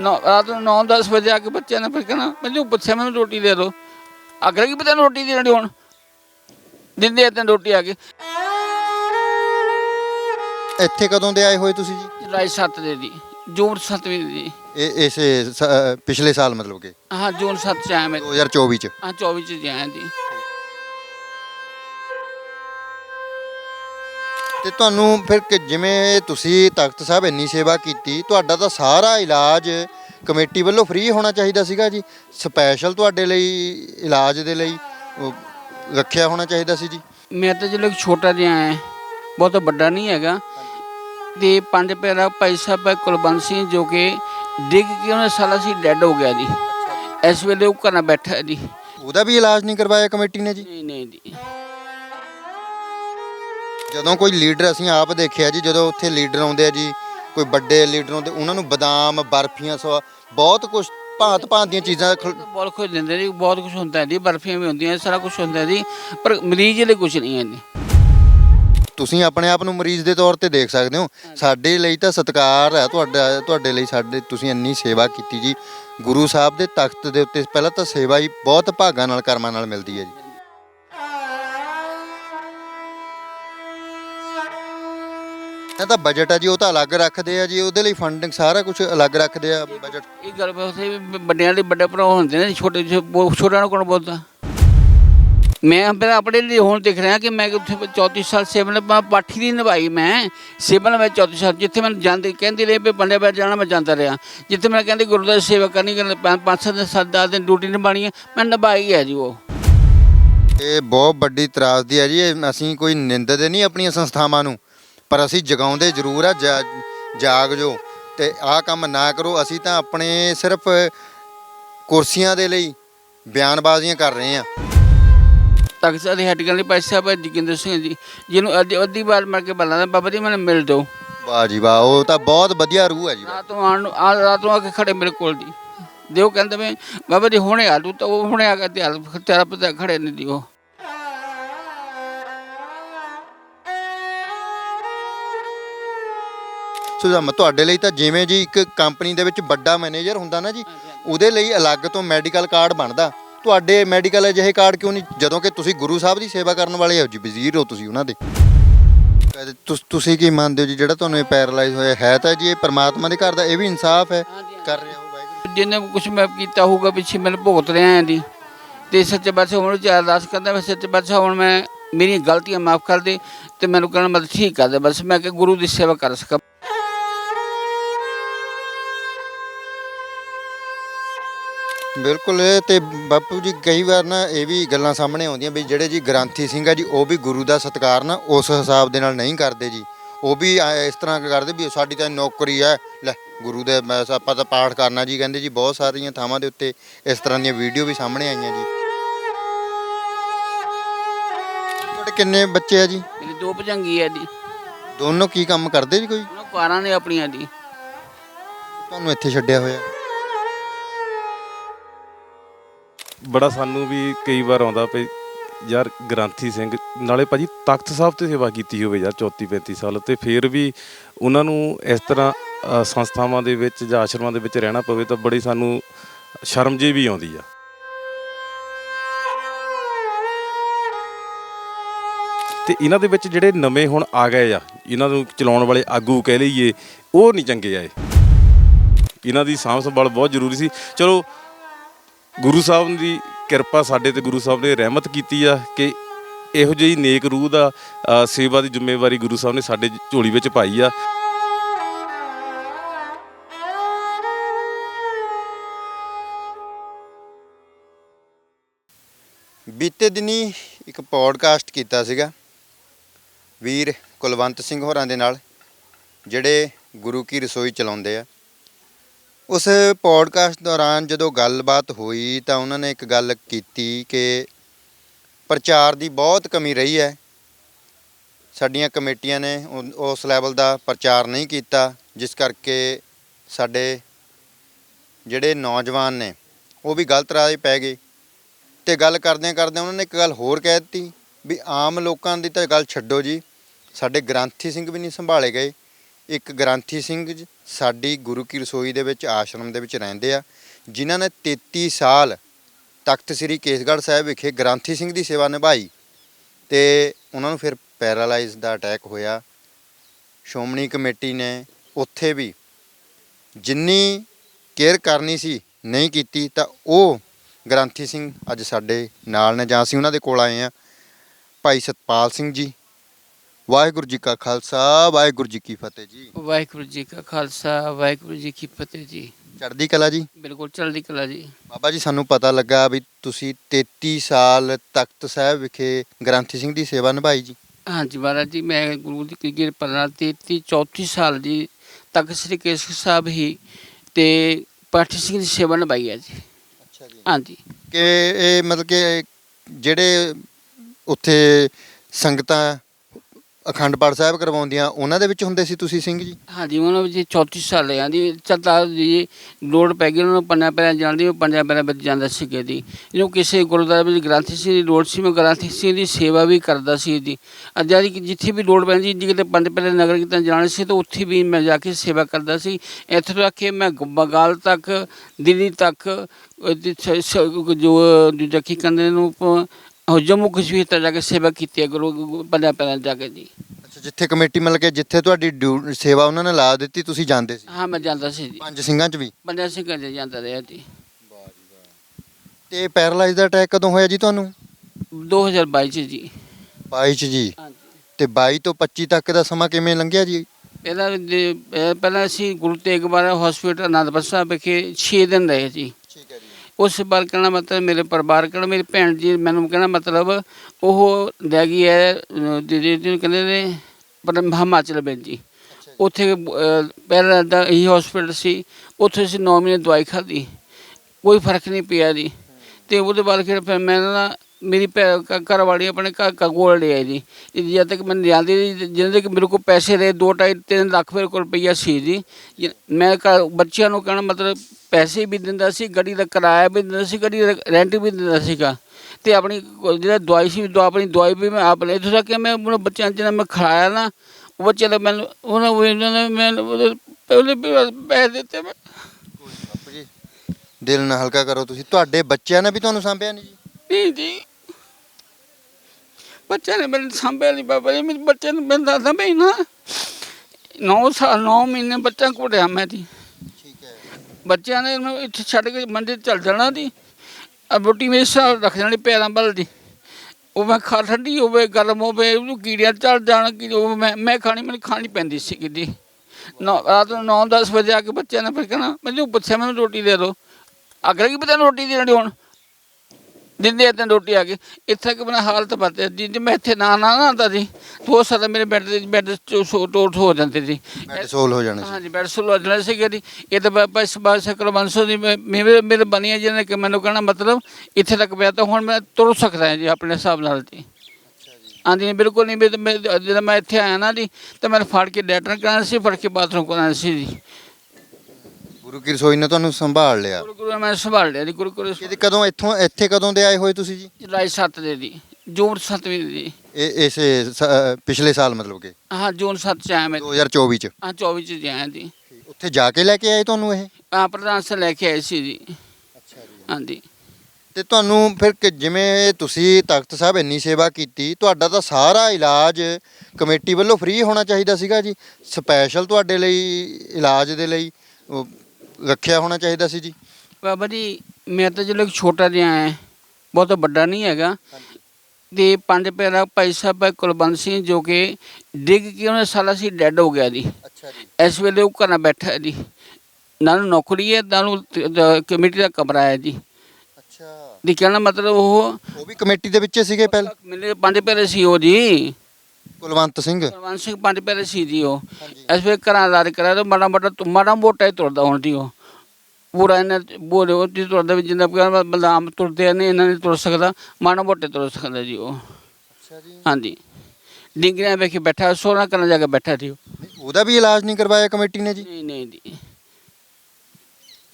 ਨੌ, ਰਾਤ ਨੂੰ 9-10 ਵਜੇ ਆ ਕੇ ਬੱਚਿਆਂ ਨੇ ਫਿਰ ਕਹਿਣਾ, ਮੈਨੂੰ ਪੁੱਛਿਆ, ਮੈਨੂੰ ਰੋਟੀ ਦੇ ਦਿਓ। ਅਗਰ ਕੀ ਪਤਾ ਰੋਟੀ ਦੇਣੀ ਹੁਣ? ਦਿੰਦੇ ਆ ਤੈਨੂੰ ਰੋਟੀ ਆ ਕੇ। ਇੱਥੇ ਕਦੋਂ ਦੇ ਆਏ ਹੋਏ ਤੁਸੀਂ ਜੀ? ਜੁਲਾਈ 7 ਦੇ ਦੀ ਜੂਨ 7 ਦੀ। ਇਹ ਇਸੇ ਸ- ਪਿਛਲੇ ਸਾਲ ਮਤਲਬ ਕਿ? ਹਾਂ ਜੂਨ 7 ਚ ਆਇਆ ਮੈਂ। 2024 ਚ। ਹਾਂ 24 ਚ ਜੀ ਆਇਆ ਜੀ ਤੇ ਤੁਹਾਨੂੰ ਫਿਰ ਕਿ ਜਿਵੇਂ ਤੁਸੀਂ ਤਖਤ ਸਾਹਿਬ ਇੰਨੀ ਸੇਵਾ ਕੀਤੀ ਤੁਹਾਡਾ ਤਾਂ ਸਾਰਾ ਇਲਾਜ ਕਮੇਟੀ ਵੱਲੋਂ ਫ੍ਰੀ ਹੋਣਾ ਚਾਹੀਦਾ ਸੀਗਾ ਜੀ। ਸਪੈਸ਼ਲ ਤੁਹਾਡੇ ਲਈ ਇਲਾਜ ਦੇ ਲਈ ਉਹ ਰੱਖਿਆ ਹੋਣਾ ਚਾਹੀਦਾ ਸੀ ਜੀ। ਮੈਂ ਤਾਂ ਜਿਹੜਾ ਛੋਟਾ ਜਿਹਾ ਹੈ ਬਹੁਤ ਵੱਡਾ ਨਹੀਂ ਹੈਗਾ। ਤੇ ਪੰਜ ਪੈਰਾ ਭਾਈ ਸਾਹਿਬ ਹੈ ਕੁਲਬੰਦ ਸਿੰਘ ਜੋ ਕਿ ਡਿੱਗ ਕੇ ਉਹਨੇ ਸਾਲਾ ਸੀ ਡੈੱਡ ਹੋ ਗਿਆ ਜੀ। ਇਸ ਵੇਲੇ ਉਹ ਘਰਾਂ ਬੈਠਾ ਹੈ ਜੀ। ਉਹਦਾ ਵੀ ਇਲਾਜ ਨਹੀਂ ਕਰਵਾਇਆ ਕਮੇਟੀ ਨੇ ਜੀ? ਨਹੀਂ ਨਹੀਂ ਜੀ। ਜਦੋਂ ਕੋਈ ਲੀਡਰ ਅਸੀਂ ਆਪ ਦੇਖਿਆ ਜੀ ਜਦੋਂ ਉੱਥੇ ਲੀਡਰ ਆਉਂਦੇ ਆ ਜੀ ਕੋਈ ਵੱਡੇ ਲੀਡਰ ਆਉਂਦੇ ਉਹਨਾਂ ਨੂੰ ਬਦਾਮ ਬਰਫੀਆਂ ਸਵਾ ਬਹੁਤ ਕੁਝ ਭਾਂਤ ਭਾਂਤ ਦੀਆਂ ਚੀਜ਼ਾਂ ਖਿਲ- ਬਹੁਤ ਕੁਝ ਦਿੰਦੇ ਜੀ ਬਹੁਤ ਕੁਝ ਹੁੰਦਾ ਹੈ ਜੀ ਬਰਫੀਆਂ ਵੀ ਹੁੰਦੀਆਂ ਸਾਰਾ ਕੁਝ ਹੁੰਦਾ ਹੈ ਜੀ ਪਰ ਮਰੀਜ਼ ਲਈ ਕੁਝ ਨਹੀਂ ਹੈ ਜੀ। ਤੁਸੀਂ ਆਪਣੇ ਆਪ ਨੂੰ ਮਰੀਜ਼ ਦੇ ਤੌਰ ਤੇ ਦੇਖ ਸਕਦੇ ਹੋ। ਸਾਡੇ ਲਈ ਤਾਂ ਸਤਿਕਾਰ ਹੈ ਤੁਹਾਡਾ ਤੁਹਾਡੇ ਲਈ ਸਾਡੇ ਤੁਸੀਂ ਇੰਨੀ ਸੇਵਾ ਕੀਤੀ ਜੀ। ਗੁਰੂ ਸਾਹਿਬ ਦੇ ਤਖਤ ਦੇ ਉੱਤੇ ਪਹਿਲਾਂ ਤਾਂ ਸੇਵਾ ਹੀ ਬਹੁਤ ਭਾਗਾਂ ਨਾਲ ਕਰਮਾਂ ਨਾਲ ਮਿਲਦੀ ਹੈ ਜੀ। ਇਹ ਤਾਂ ਬਜਟ ਹੈ ਜੀ ਉਹ ਤਾਂ ਅਲੱਗ ਰੱਖਦੇ ਆ ਜੀ ਉਹਦੇ ਲਈ ਫੰਡਿੰਗ ਸਾਰਾ ਕੁਝ ਅਲੱਗ ਰੱਖਦੇ ਆ ਬਜਟ ਇਹ ਗੱਲ ਵੀ ਵੱਡਿਆਂ ਦੇ ਵੱਡੇ ਭਰਾ ਹੁੰਦੇ ਨੇ ਛੋਟੇ ਛੋਟਿਆਂ ਨੂੰ ਕੌਣ ਬੋਲਦਾ? ਮੈਂ ਪਹਿਲਾਂ ਆਪਣੇ ਲਈ ਹੁਣ ਦੇਖ ਰਿਹਾ ਕਿ ਮੈਂ ਉੱਥੇ 34 ਸਾਲ ਸਿਵਲ ਨਿਭਾ ਪਾਠੀ ਦੀ ਨਿਭਾਈ ਮੈਂ। ਸਿਵਲ ਨਿਭਾਈ 34 ਸਾਲ, ਜਿੱਥੇ ਮੈਨੂੰ ਜਾਂਦੇ ਕਹਿੰਦੇ ਰਹੇ ਵੀ ਬੰਦੇ ਬੈ ਜਾਣਾ, ਮੈਂ ਜਾਂਦਾ ਰਿਹਾ। ਜਿੱਥੇ ਮੈਂ ਕਹਿੰਦੇ ਗੁਰਦੁਆਰੇ ਸੇਵਾ ਕਰਨੀ ਕਿ ਪੰਜ ਸੱਤ ਦਿਨ, ਸੱਤ, ਦਸ ਦਿਨ ਡਿਊਟੀ ਨਿਭਾਣੀ ਹੈ, ਮੈਂ ਨਿਭਾਈ ਹੈ ਜੀ ਉਹ। ਇਹ ਬਹੁਤ ਵੱਡੀ ਤਰਾਸਦੀ ਹੈ ਜੀ, ਇਹ ਅਸੀਂ ਕੋਈ ਨਿੰਦਦੇ ਨਹੀਂ ਆਪਣੀਆਂ ਸੰਸਥਾਵਾਂ ਨੂੰ। ਪਰ ਅਸੀਂ ਜਗਾਉਂਦੇ ਜ਼ਰੂਰ ਆ, ਜਾ- ਜਾਗ ਜੋ ਤੇ ਆਹ ਕੰਮ ਨਾ ਕਰੋ, ਅਸੀਂ ਤਾਂ ਆਪਣੇ ਸਿਰਫ ਕੁਰਸੀਆਂ ਦੇ ਲਈ ਬਿਆਨਬਾਜ਼ੀਆਂ ਕਰ ਰਹੇ ਆ ਤਖਤ ਦੇ ਕਰਨ ਲਈ ਭਾਈ ਸਾਹਿਬ ਹੈ ਜੋਗਿੰਦਰ ਸਿੰਘ ਜੀ ਜਿਹਨੂੰ ਅੱਧੀ ਅੱਧੀ ਵਾਰ ਮਰ ਕੇ ਬੁਲਾਉਂਦਾ ਬਾਬਾ ਜੀ ਮੈਨੂੰ ਮਿਲ ਦਿਓ। ਵਾਹ ਜੀ ਵਾਹ ਉਹ ਤਾਂ ਬਹੁਤ ਵਧੀਆ ਰੂਹ ਹੈ ਜੀ। ਰਾਤ ਨੂੰ ਆਉਣ ਨੂੰ ਆ ਰਾਤ ਨੂੰ ਆ ਕੇ ਖੜੇ ਮੇਰੇ ਕੋਲ ਜੀ। ਦਿਓ ਕਹਿੰਦੇ ਮੈਂ ਬਾਬਾ ਜੀ ਹੁਣੇ ਆ ਤੂੰ ਤਾਂ ਉਹ ਹੁਣੇ ਆ ਕੇ ਤੇ ਹਾਲ ਤੇਰਾ ਪਤਾ ਖੜੇ ਨਹੀਂ ਦਿਓ ਸੁਝਾਮ ਤੁਹਾਡੇ ਲਈ ਤਾਂ ਜਿਵੇਂ ਜੀ ਇੱਕ ਕੰਪਨੀ ਦੇ ਵਿੱਚ ਵੱਡਾ ਮੈਨੇਜਰ ਹੁੰਦਾ ਨਾ ਜੀ ਉਹਦੇ ਲਈ ਅਲੱਗ ਤੋਂ ਮੈਡੀਕਲ ਕਾਰਡ ਬਣਦਾ। ਤੁਹਾਡੇ ਮੈਡੀਕਲ ਅਜਿਹੇ ਕਾਰਡ ਕਿਉਂ ਨਹੀਂ? ਜਦੋਂ ਕਿ ਤੁਸੀਂ ਗੁਰੂ ਸਾਹਿਬ ਦੀ ਸੇਵਾ ਕਰਨ ਵਾਲੇ ਹੋ ਜੀ ਵਜ਼ੀਰ ਹੋ ਤੁਸੀਂ ਉਹਨਾਂ ਦੇ। ਤੁਸ- ਤੁਸੀਂ ਕੀ ਮੰਨਦੇ ਹੋ ਜੀ ਜਿਹੜਾ ਤੁਹਾਨੂੰ ਇਹ ਪੈਰਾਲਾਈਜ਼ ਹੋਇਆ ਹੈ ਤਾਂ ਜੀ ਇਹ ਪਰਮਾਤਮਾ ਦੇ ਘਰ ਦਾ ਇਹ ਵੀ ਇਨਸਾਫ ਹੈ। ਕਰ ਰਿਹਾ ਹੋ ਵਾਹਿਗੁਰੂ ਜਿਹਨੇ ਕੁਝ ਮੈਂ ਕੀਤਾ ਹੋਊਗਾ ਪਿੱਛੇ ਮੈਨੂੰ ਭੁਗਤ ਰਿਹਾ ਆਂ ਦੀ ਤੇ ਸੱਚੇ ਪਾਤਸ਼ਾਹ ਹੁਣ ਚ ਅਰਦਾਸ ਕਰਦਾ ਮੈਂ ਸੱਚੇ ਪਾਤਸ਼ਾਹ ਹੁਣ ਮੈਂ ਮੇਰੀਆਂ ਗਲਤੀਆਂ ਮਾਫ ਕਰ ਦੇ ਤੇ ਮੈਨੂੰ ਕਹਿਣਾ ਮਤਲਬ ਠੀਕ ਕਰ ਦੇ। ਬਸ ਮੈਂ ਕਿ ਗੁਰੂ ਦੀ ਸੇਵਾ ਕਰ ਸਕਾਂ। ਬਿਲਕੁਲ ਇਹ ਤੇ ਬਾਪੂ ਜੀ ਕਈ ਵਾਰ ਨਾ ਇਹ ਵੀ ਗੱਲਾਂ ਸਾਹਮਣੇ ਆਉਂਦੀਆਂ ਵੀ ਜਿਹੜੇ ਜੀ ਗ੍ਰੰਥੀ ਸਿੰਘ ਆ ਜੀ ਉਹ ਵੀ ਗੁਰੂ ਦਾ ਸਤਿਕਾਰ ਨਾ ਉਸ ਹਿਸਾਬ ਦੇ ਨਾਲ ਨਹੀਂ ਕਰਦੇ ਜੀ। ਉਹ ਵੀ ਐ- ਇਸ ਤਰ੍ਹਾਂ ਕਰਦੇ ਵੀ ਸਾਡੀ ਤਾਂ ਨੌਕਰੀ ਹੈ ਲੈ ਗੁਰੂ ਦੇ ਮੈਂ- ਆਪਾਂ ਤਾਂ ਪਾਠ ਕਰਨਾ ਜੀ ਕਹਿੰਦੇ ਜੀ ਬਹੁਤ ਸਾਰੀਆਂ ਥਾਵਾਂ ਦੇ ਉੱਤੇ ਇਸ ਤਰ੍ਹਾਂ ਦੀਆਂ ਵੀਡੀਓ ਵੀ ਸਾਹਮਣੇ ਆਈਆਂ ਜੀ। ਤੁਹਾਡੇ ਕਿੰਨੇ ਬੱਚੇ ਆ ਜੀ? ਮੇਰੀ ਦੋ ਭਜੰਗੀ ਹੈ ਜੀ। ਦੋਨੋਂ ਕੀ ਕੰਮ ਕਰਦੇ ਜੀ ਕੋਈ? ਉਹਨਾਂ ਕਾਰਾਂ ਨੇ ਆਪਣੀਆਂ ਦੀ ਤੁਹਾਨੂੰ ਇੱਥੇ ਛੱਡਿਆ ਹੋਇਆ। ਬੜਾ ਸਾਨੂੰ ਵੀ ਕਈ ਵਾਰ ਆਉਂਦਾ ਪਈ ਯਾਰ ਗ੍ਰੰਥੀ ਸਿੰਘ, ਨਾਲੇ ਭਾਜੀ ਤਖਤ ਸਾਹਿਬ ਤੇ ਸੇਵਾ ਕੀਤੀ ਹੋਵੇ ਯਾਰ 34 35 ਸਾਲ ਤੇ ਫਿਰ ਵੀ ਉਹਨਾਂ ਨੂੰ ਇਸ ਤਰ੍ਹਾਂ ਸੰਸਥਾਵਾਂ ਦੇ ਵਿੱਚ ਜਾਂ ਆਸ਼ਰਮਾਂ ਦੇ ਵਿੱਚ ਰਹਿਣਾ ਪਵੇ ਤਾਂ ਬੜੀ ਸਾਨੂੰ ਸ਼ਰਮ ਜਿਹੀ ਵੀ ਆਉਂਦੀ ਆ। ਤੇ ਇਹਨਾਂ ਦੇ ਵਿੱਚ ਜਿਹੜੇ ਨਵੇਂ ਹੁਣ ਆ ਗਏ ਆ, ਇਹਨਾਂ ਨੂੰ ਚਲਾਉਣ ਵਾਲੇ ਆਗੂ ਕਹਿ ਲਈਏ, ਉਹ ਨਹੀਂ ਚੰਗੇ ਆਏ। ਇਹਨਾਂ ਦੀ ਸਾਂਭ ਸੰਭਾਲ ਬਹੁਤ ਜ਼ਰੂਰੀ ਸੀ। ਚਲੋ ਗੁਰੂ ਸਾਹਿਬ ਦੀ ਕਿਰਪਾ ਸਾਡੇ ਤੇ ਗੁਰੂ ਸਾਹਿਬ ਨੇ ਰਹਿਮਤ ਕੀਤੀ ਆ ਕਿ ਇਹੋ ਜਿਹੀ ਨੇਕ ਰੂਹ ਦਾ ਅ, ਸੇਵਾ ਦੀ ਜ਼ਿੰਮੇਵਾਰੀ ਗੁਰੂ ਸਾਹਿਬ ਨੇ ਸਾਡੇ ਝੋਲੀ ਵਿੱਚ ਪਾਈ ਆ। ਬੀਤੇ ਦਿਨੀ ਇੱਕ ਪੋਡਕਾਸਟ ਕੀਤਾ ਸੀਗਾ ਵੀਰ ਕੁਲਵੰਤ ਸਿੰਘ ਹੋਰਾਂ ਦੇ ਨਾਲ ਜਿਹੜੇ ਗੁਰੂ ਕੀ ਰਸੋਈ ਚਲਾਉਂਦੇ ਆ। ਉਸ ਪੋਡਕਾਸਟ ਦੌਰਾਨ ਜਦੋਂ ਗੱਲਬਾਤ ਹੋਈ ਤਾਂ ਉਹਨਾਂ ਨੇ ਇੱਕ ਗੱਲ ਕੀਤੀ ਕਿ ਪ੍ਰਚਾਰ ਦੀ ਬਹੁਤ ਕਮੀ ਰਹੀ ਹੈ। ਸਾਡੀਆਂ ਕਮੇਟੀਆਂ ਨੇ ਉਸ ਲੈਵਲ ਦਾ ਪ੍ਰਚਾਰ ਨਹੀਂ ਕੀਤਾ, ਜਿਸ ਕਰਕੇ ਸਾਡੇ ਜਿਹੜੇ ਨੌਜਵਾਨ ਨੇ, ਉਹ ਵੀ ਗਲਤ ਰਾਹ 'ਤੇ ਪੈ ਗਏ। ਤੇ ਗੱਲ ਕਰਦਿਆਂ ਕਰਦਿਆਂ ਉਹਨਾਂ ਨੇ ਇੱਕ ਗੱਲ ਹੋਰ ਕਹਿ ਦਿੱਤੀ ਵੀ ਆਮ ਲੋਕਾਂ ਦੀ ਤਾਂ ਗੱਲ ਛੱਡੋ ਜੀ, ਸਾਡੇ ਗ੍ਰੰਥੀ ਸਿੰਘ ਵੀ ਨਹੀਂ ਸੰਭਾਲੇ ਗਏ। ਇੱਕ ਗ੍ਰੰਥੀ ਸਿੰਘ ਜ- ਸਾਡੀ ਗੁਰੂ ਕੀ ਰਸੋਈ ਦੇ ਵਿੱਚ ਆਸ਼ਰਮ ਦੇ ਵਿੱਚ ਰਹਿੰਦੇ ਆ, ਜਿਨ੍ਹਾਂ ਨੇ 33 ਸਾਲ ਤਖਤ ਸ੍ਰੀ ਕੇਸਗੜ੍ਹ ਸਾਹਿਬ ਵਿਖੇ ਗ੍ਰੰਥੀ ਸਿੰਘ ਦੀ ਸੇਵਾ ਨਿਭਾਈ ਤੇ ਉਹਨਾਂ ਨੂੰ ਫਿਰ ਪੈਰਾਲਾਈਜ਼ ਦਾ ਅਟੈਕ ਹੋਇਆ। ਸ਼੍ਰੋਮਣੀ ਕਮੇਟੀ ਨੇ ਉੱਥੇ ਵੀ ਜਿੰਨੀ ਕੇਅਰ ਕਰਨੀ ਸੀ, ਨਹੀਂ ਕੀਤੀ, ਤਾਂ ਉਹ ਗ੍ਰੰਥੀ ਸਿੰਘ ਅੱਜ ਸਾਡੇ ਨਾਲ ਨੇ, ਜਾਂ ਅਸੀਂ ਉਹਨਾਂ ਦੇ ਕੋਲ ਆਏ ਆ। ਭਾਈ ਸਤਪਾਲ ਸਿੰਘ ਜੀ ਵਾਹਿਗੁਰੂ ਜੀ ਕਾ ਖਾਲਸਾ ਵਾਹਿਗੁਰੂ ਜੀ ਕੀ ਫਤਿਹ ਜੀ। ਵਾਹਿਗੁਰੂ ਜੀ ਕਾ ਖਾਲਸਾ ਵਾਹਿਗੁਰੂ ਜੀ ਕੀ ਫਤਿਹ ਜੀ। ਚੜ੍ਹਦੀ ਕਲਾ ਜੀ? ਬਿਲਕੁਲ ਚੜ੍ਹਦੀ ਕਲਾ ਜੀ। ਬਾਬਾ ਜੀ ਸਾਨੂੰ ਪਤਾ ਲੱਗਾ ਵੀ ਤੁਸੀਂ 33 ਸਾਲ ਤਖਤ ਸਾਹਿਬ ਵਿਖੇ ਗ੍ਰੰਥੀ ਸਿੰਘ ਦੀ ਸੇਵਾ ਨਿਭਾਈ ਜੀ। ਹਾਂਜੀ ਮਹਾਰਾਜ ਜੀ ਮੈਂ ਗੁਰੂ ਦੀ ਕਿਰਪਾ ਨਾਲ 33 34 ਸਾਲ ਜੀ ਤੱਕ ਸ੍ਰੀ ਕੇਸਗੜ੍ਹ ਸਾਹਿਬ ਹੀ ਤੇ ਪਾਠੀ ਸਿੰਘ ਦੀ ਸੇਵਾ ਨਿਭਾਈ ਹੈ ਜੀ। ਅੱਛਾ ਜੀ। ਹਾਂਜੀ। ਕਿ ਇਹ ਮਤਲਬ ਕਿ ਜਿਹੜੇ ਉੱਥੇ ਸੰਗਤਾਂ ਅਖੰਡ ਪਾਠ ਸਾਹਿਬ ਕਰਵਾਉਂਦੀਆਂ, ਉਹਨਾਂ ਦੇ ਵਿੱਚ ਹੁੰਦੇ ਸੀ ਤੁਸੀਂ ਸਿੰਘ ਜੀ? ਹਾਂਜੀ, ਉਹਨਾਂ ਵਿੱਚ 34 ਸਾਲ ਆ ਦੀ ਚੱਲਦਾ ਜੀ, ਲੋੜ ਪੈ ਗਈ, ਉਹਨਾਂ ਨੂੰ ਪੰਜਾਂ ਪੈਰਾਂ ਜਾਂਦੀ, ਉਹ ਪੰਜਾਂ ਪੈਰਾਂ ਵਿੱਚ ਜਾਂਦਾ ਸੀਗੇ ਦੀ ਇਹਨੂੰ ਕਿਸੇ ਗੁਰਦੁਆਰੇ ਵਿੱਚ ਗ੍ਰੰਥੀ ਸਿੰਘ ਦੀ ਲੋੜ ਸੀ, ਮੈਂ ਗ੍ਰੰਥੀ ਸਿੰਘ ਦੀ ਸੇਵਾ ਵੀ ਕਰਦਾ ਸੀ ਜੀ। ਅਜਾਦੀ ਜਿੱਥੇ ਵੀ ਲੋੜ ਪੈਂਦੀ ਜੀ ਕਿਤੇ ਪੰਜ ਪੈਰੇ ਨਗਰ ਕੀਰਤਨ ਜਾਣਾ ਸੀ, ਤਾਂ ਉੱਥੇ ਵੀ ਮੈਂ ਜਾ ਕੇ ਸੇਵਾ ਕਰਦਾ ਸੀ। ਇੱਥੋਂ ਤੱਕ ਕਿ ਮੈਂ ਬੰਗਾਲ ਤੱਕ, ਦਿੱਲੀ ਤੱਕ ਜੋ ਦੂਜਾ ਕੀ ਕਹਿੰਦੇ ਨੂੰ ਉਹ ਜੰਮੂ ਕਸ਼ਮੀਰ ਤੱਕ ਜਾ ਕੇ ਸੇਵਾ ਕੀਤੀ ਹੈ ਗੁਰੂ ਪੰਜਾਂ ਪੈਰਾਂ ਜਾ ਕੇ ਜੀ। ਅੱਛਾ ਜਿੱਥੇ ਕਮੇਟੀ ਮਤਲਬ ਕਿ ਜਿੱਥੇ ਤੁਹਾਡੀ ਡਿਊ- ਸੇਵਾ ਉਹਨਾਂ ਨੇ ਲਾ ਦਿੱਤੀ ਤੁਸੀਂ ਜਾਂਦੇ ਸੀ? ਹਾਂ ਮੈਂ ਜਾਂਦਾ ਸੀ ਜੀ। ਪੰਜ ਸਿੰਘਾਂ 'ਚ ਵੀ? ਪੰਜਾਂ ਸਿੰਘਾਂ 'ਚ ਜਾਂਦਾ ਰਿਹਾ ਜੀ। ਤੇ ਪੈਰਾਲਾਈਜ਼ ਦਾ ਅਟੈਕ ਕਦੋਂ ਹੋਇਆ ਜੀ ਤੁਹਾਨੂੰ? 2022 ਚ ਜੀ। 22 'ਚ ਜੀ। ਹਾਂਜੀ ਤੇ 22 ਤੋਂ 25 ਤੱਕ ਦਾ ਸਮਾਂ ਕਿਵੇਂ ਲੰਘਿਆ ਜੀ? ਪਹਿਲਾਂ ਜੇ- ਪਹਿਲਾਂ ਅਸੀਂ ਗੁਰੂ ਤੇਗ ਬਹਾਦਰ ਹਸਪੀਟਲ ਅਨੰਦਪੁਰ ਸਾਹਿਬ ਵਿਖੇ 6 ਦਿਨ ਰਹੇ ਜੀ। ਠੀਕ ਹੈ ਜੀ। ਉਸ ਵਾਰ ਕਹਿਣਾ ਮਤਲਬ ਮੇਰੇ ਪਰਿਵਾਰ ਕਹਿਣਾ ਮੇਰੀ ਭੈਣ ਜੀ ਮੈਨੂੰ ਕਹਿਣਾ ਮਤਲਬ ਉਹ ਲੈ ਗਈ ਹੈ ਅਹ ਦੀਦੀ ਜੀ ਕਹਿੰਦੇ ਨੇ ਪਰ ਹਿਮਾਚਲ ਵਿੱਚ ਜੀ। ਉੱਥੇ ਪਹਿਲਾਂ ਦਾ ਇਹੀ ਹਸਪੀਟਲ ਸੀ ਉੱਥੇ ਅਸੀਂ 9 ਮਹੀਨੇ ਦਵਾਈ ਖਾਧੀ ਕੋਈ ਫ਼ਰਕ ਨਹੀਂ ਪਿਆ ਜੀ। ਤੇ ਉਹਦੇ ਬਾਅਦ ਫਿਰ ਮੈਂ ਨਾ ਮੇਰੀ ਘਰ ਵਾਲੀ ਆਪਣੇ ਘਰ ਆਈ ਜੀ। ਇਹ ਜਦ ਤੱਕ ਮੈਂ ਜਾਂਦੀ ਰਹੀ ਜਿੰਨੇ ਤੱਕ ਮੇਰੇ ਕੋਲ ਪੈਸੇ ਰਹੇ 2 2.5 3 ਲੱਖ ਮੇਰੇ ਕੋਲ ਰੁਪਈਆ ਸੀ ਜੀ। ਜੇ- ਮੈਂ ਘਰ ਬੱਚਿਆਂ ਨੂੰ ਕਹਿਣਾ ਮਤਲਬ ਪੈਸੇ ਵੀ ਦਿੰਦਾ ਸੀ ਗੱਡੀ ਦਾ ਕਿਰਾਇਆ ਵੀ ਦਿੰਦਾ ਸੀ ਗੱਡੀ ਦਾ ਰੈਂਟ ਵੀ ਦਿੰਦਾ ਸੀਗਾ। ਤੇ ਆਪਣੀ ਜਿਹੜਾ ਦਵਾਈ ਸੀ ਦਵਾ ਆਪਣੀ ਦਵਾਈ ਵੀ ਮੈਂ ਆਪ ਲੈ ਇੱਥੋਂ ਤੱਕ ਕਿ ਮੈਂ ਉਹਨਾਂ ਬੱਚਿਆਂ ਜਿਹਨਾਂ ਮੈਂ ਖਿਲਾਇਆ ਨਾ ਉਹ ਬੱਚੇ ਨੇ ਮੈਨੂੰ ਉਹਨਾਂ ਉਹ ਇਹਨਾਂ ਨੇ ਮੈਨੂੰ ਪਹਿਲੇ ਵੀ ਪੈਸੇ ਦਿੱਤੇ ਮੈਂ। ਦਿਲ ਨਾ ਹਲਕਾ ਕਰੋ ਤੁਸੀਂ। ਤੁਹਾਡੇ ਬੱਚਿਆਂ ਨੇ ਵੀ ਤੁਹਾਨੂੰ ਸਾਂਭਿਆ ਨਹੀਂ ਜੀ? ਨਹੀਂ ਜੀ। ਬੱਚੇ ਨੇ ਮੈਨੂੰ ਸੰਭਿਆ ਨਹੀਂ ਬਾਬਾ ਜੀ ਮੇਰੇ ਬੱਚੇ ਨੂੰ ਮੈਂ ਦੱਸਦਾ ਮੈਂ ਨਾ। 9 ਸਾਲ 9 ਮਹੀਨੇ ਬੱਚਾ ਕੋੜਿਆ ਮੈਂ ਦੀ ਠੀਕ ਹੈ। ਬੱਚਿਆਂ ਨੇ ਇੱਥੇ ਛੱਡ ਕੇ ਮੰਦਿਰ ਚੱਲ ਜਾਣਾ ਦੀ ਆ ਰੋਟੀ ਮੇਰੇ ਸਾਹ ਰੱਖ ਜਾਣੀ ਪੈਰਾਂ ਵੱਲ ਦੀ ਉਹ ਮੈਂ ਖਾ ਠੰਡੀ ਹੋਵੇ ਗਰਮ ਹੋਵੇ ਉਹਨੂੰ ਕੀੜੀਆਂ ਚੜ ਜਾਣ ਕਿ ਉਹ ਮੈਂ ਮੈਂ ਖਾਣੀ ਮੈਨੂੰ ਖਾਣੀ ਪੈਂਦੀ ਸੀ ਕਿਦੀ ਰਾਤ ਨੂੰ 9-10 ਵਜੇ ਆ ਕੇ ਬੱਚਿਆਂ ਨੇ ਫਿਰ ਕਹਿਣਾ ਮੈਨੂੰ ਪੁੱਛਿਆ ਮੈਨੂੰ ਰੋਟੀ ਦੇ ਦਿਓ। ਅਗਰ ਕੀ ਪਤਾ ਰੋਟੀ ਦੇਣੀ ਹੁਣ। ਦਿੰਦੇ ਤਾਂ ਰੋਟੀ ਆ ਗਈ ਇੱਥੇ ਕਿ ਬਣਾ ਹਾਲਤ ਬਤੇ ਜੀ ਜੇ ਮੈਂ ਇੱਥੇ ਨਾ ਨਾ ਨਾ ਆਉਂਦਾ ਜੀ ਤੋ ਸਾਰਾ ਮੇਰੇ ਬੈੱਡ ਦੇ ਬੈੱਡ ਸੋ ਟੋਟ ਹੋ ਜਾਂਦੇ ਜੀ ਬੈਡ ਸੋਲ ਹੋ ਜਾਣੇ ਸੀ। ਹਾਂਜੀ ਬੈਡ ਸੁਲ ਵਜਣਾ ਸੀ ਕਿ ਇਹ ਤਾਂ ਬ- ਬਸ ਬਸ ਕਰਵੰਸੋ ਦੀ ਮੇਰੇ ਮੇਰੇ ਬਣੀ ਜਿਹਨੇ ਕਿ ਮੈਨੂੰ ਕਹਿਣਾ ਮਤਲਬ ਇੱਥੇ ਤੱਕ ਪਿਆ ਤਾਂ ਹੁਣ ਮੈਂ ਤੁਰ ਸਕਦਾ ਹਾਂ ਜੀ ਆਪਣੇ ਹਿਸਾਬ ਨਾਲ ਜੀ। ਬਿਲਕੁਲ ਨਹੀਂ ਮੈਂ- ਮੈਂ ਜਦੋਂ ਮੈਂ ਇੱਥੇ ਆਇਆ ਨਾ ਜੀ ਤਾਂ ਮੈਂ ਫੜ ਕੇ ਲੈਟਰ ਕਰਾਉਣਾ ਸੀ ਫੜ ਕੇ ਬਾਥਰੂਮ ਕਰਾਉਣਾ ਸੀ ਜੀ। ਗੁਰੂ ਕੀ ਰਸੋਈ ਨੇ ਤੁਹਾਨੂੰ ਸੰਭਾਲ ਲਿਆ? ਗੁਰੂ ਗੁਰੂ ਮੈਂ ਸੰਭਾਲ ਲਿਆ ਜੀ ਗੁਰੂ ਗੁਰੂ ਕਿਤੇ ਕਦੋਂ ਇੱਥੋਂ ਇੱਥੇ ਕਦੋਂ ਦੇ ਆਏ ਹੋਏ ਤੁਸੀਂ ਜੀ? ਜੁਲਾਈ 7 ਦੇ ਦੀ ਜੂਨ 7 ਦੀ। ਜੀ ਇਹ ਇਸੇ ਸ- ਪਿਛਲੇ ਸਾਲ ਮਤਲਬ ਕਿ? ਹਾਂ ਜੂਨ 7 ਚ ਆਇਆ ਮੈਂ। 2024 ਚ। ਹਾਂ 24 ਚ ਜੀ ਆਇਆ ਜੀ। ਉੱਥੇ ਜਾ ਕੇ ਲੈ ਕੇ ਆਏ ਤੁਹਾਨੂੰ ਇਹ? ਆ ਪ੍ਰਧਾਨ ਸੇ ਲੈ ਕੇ ਆਏ ਸੀ ਜੀ। ਅੱਛਾ ਜੀ। ਹਾਂਜੀ। ਤੇ ਤੁਹਾਨੂੰ ਫਿਰ ਕਿ ਜਿਵੇਂ ਤੁਸੀਂ ਤਖਤ ਸਾਹਿਬ ਇੰਨੀ ਸੇਵਾ ਕੀਤੀ ਤੁਹਾਡਾ ਤਾਂ ਸਾਰਾ ਇਲਾਜ ਕਮੇਟੀ ਵੱਲੋਂ ਫ੍ਰੀ ਹੋਣਾ ਚਾਹੀਦਾ ਸੀਗਾ ਜੀ। ਸਪੈਸ਼ਲ ਤੁਹਾਡੇ ਲਈ ਇਲਾਜ ਦੇ ਲਈ ਉਹ ਰੱਖਿਆ ਹੋਣਾ ਚਾਹੀਦਾ ਸੀ ਜੀ? ਬਾਬਾ ਜੀ ਮੈਂ ਤਾਂ ਇੱਕ ਛੋਟਾ ਜਿਹਾ ਹੈ ਬਹੁਤ ਵੱਡਾ ਨਹੀਂ ਹੈਗਾ। ਤੇ ਪੰਜ ਪੈਰਾ ਭਾਈ ਸਾਹਿਬ ਹੈ ਕੁਲਬੰਦ ਸਿੰਘ ਜੋ ਕਿ ਡਿੱਗ ਕੇ ਉਹਨੇ ਸਾਲਾ ਸੀ ਡੈੱਡ ਹੋ ਗਿਆ ਜੀ। ਅੱਛਾ ਜੀ। ਇਸ ਵੇਲੇ ਉਹ ਘਰਾਂ ਬੈਠਾ ਹੈ ਜੀ। ਨਾ ਨੂੰ ਨੌਕਰੀ ਹੈ ਨਾ ਨੂੰ ਤ- ਤ- ਕਮੇਟੀ ਦਾ ਕਮਰਾ ਹੈ ਜੀ। ਅੱਛਾ। ਦੀ ਕਹਿਣਾ ਮਤਲਬ ਉਹ ਉਹ ਵੀ ਕਮੇਟੀ ਦੇ ਵਿੱਚ ਸੀਗੇ ਪਹਿਲ ਮੇਰੇ ਪੰਜ ਪੈਰੇ ਸੀ ਉਹ ਜੀ। ਕੁਲਵੰਤ ਸਿੰਘ? ਕੁਲਵੰਤ ਸਿੰਘ ਪੰਜ ਪੈਰੇ ਸੀ ਜੀ ਉਹ। ਇਸ ਵੇਲੇ ਘਰਾਂ ਇਲਾਜ ਕਰਾਇਆ ਤਾਂ ਮਾੜਾ ਮਾੜਾ ਮਾੜਾ ਮੋਟਾ ਹੀ ਤੁਰਦਾ ਹੁਣ ਜੀ ਉਹ। ਪੂਰਾ ਇਹਨਾਂ ਬੋਲੇ ਉਹ ਜੀ ਤੁਰਦਾ ਵੀ ਜਿੰਨਾ ਆਮ ਤੁਰਦੇ ਨੇ ਇਹਨਾਂ ਨੇ ਤੁਰ ਸਕਦਾ ਮਾੜਾ ਮੋਟੇ ਤੁਰ ਸਕਦਾ ਜੀ ਉਹ। ਅੱਛਾ ਜੀ। ਹਾਂਜੀ। ਡਿੰਗਰਿਆਂ ਵੇਖੇ ਬੈਠਾ ਸੋਨਾ ਕਰਨ ਜਾ ਕੇ ਬੈਠਾ ਸੀ ਉਹ। ਉਹਦਾ ਵੀ ਇਲਾਜ ਨਹੀਂ ਕਰਵਾਇਆ ਕਮੇਟੀ ਨੇ ਜੀ? ਨਹੀਂ ਨਹੀਂ ਜੀ।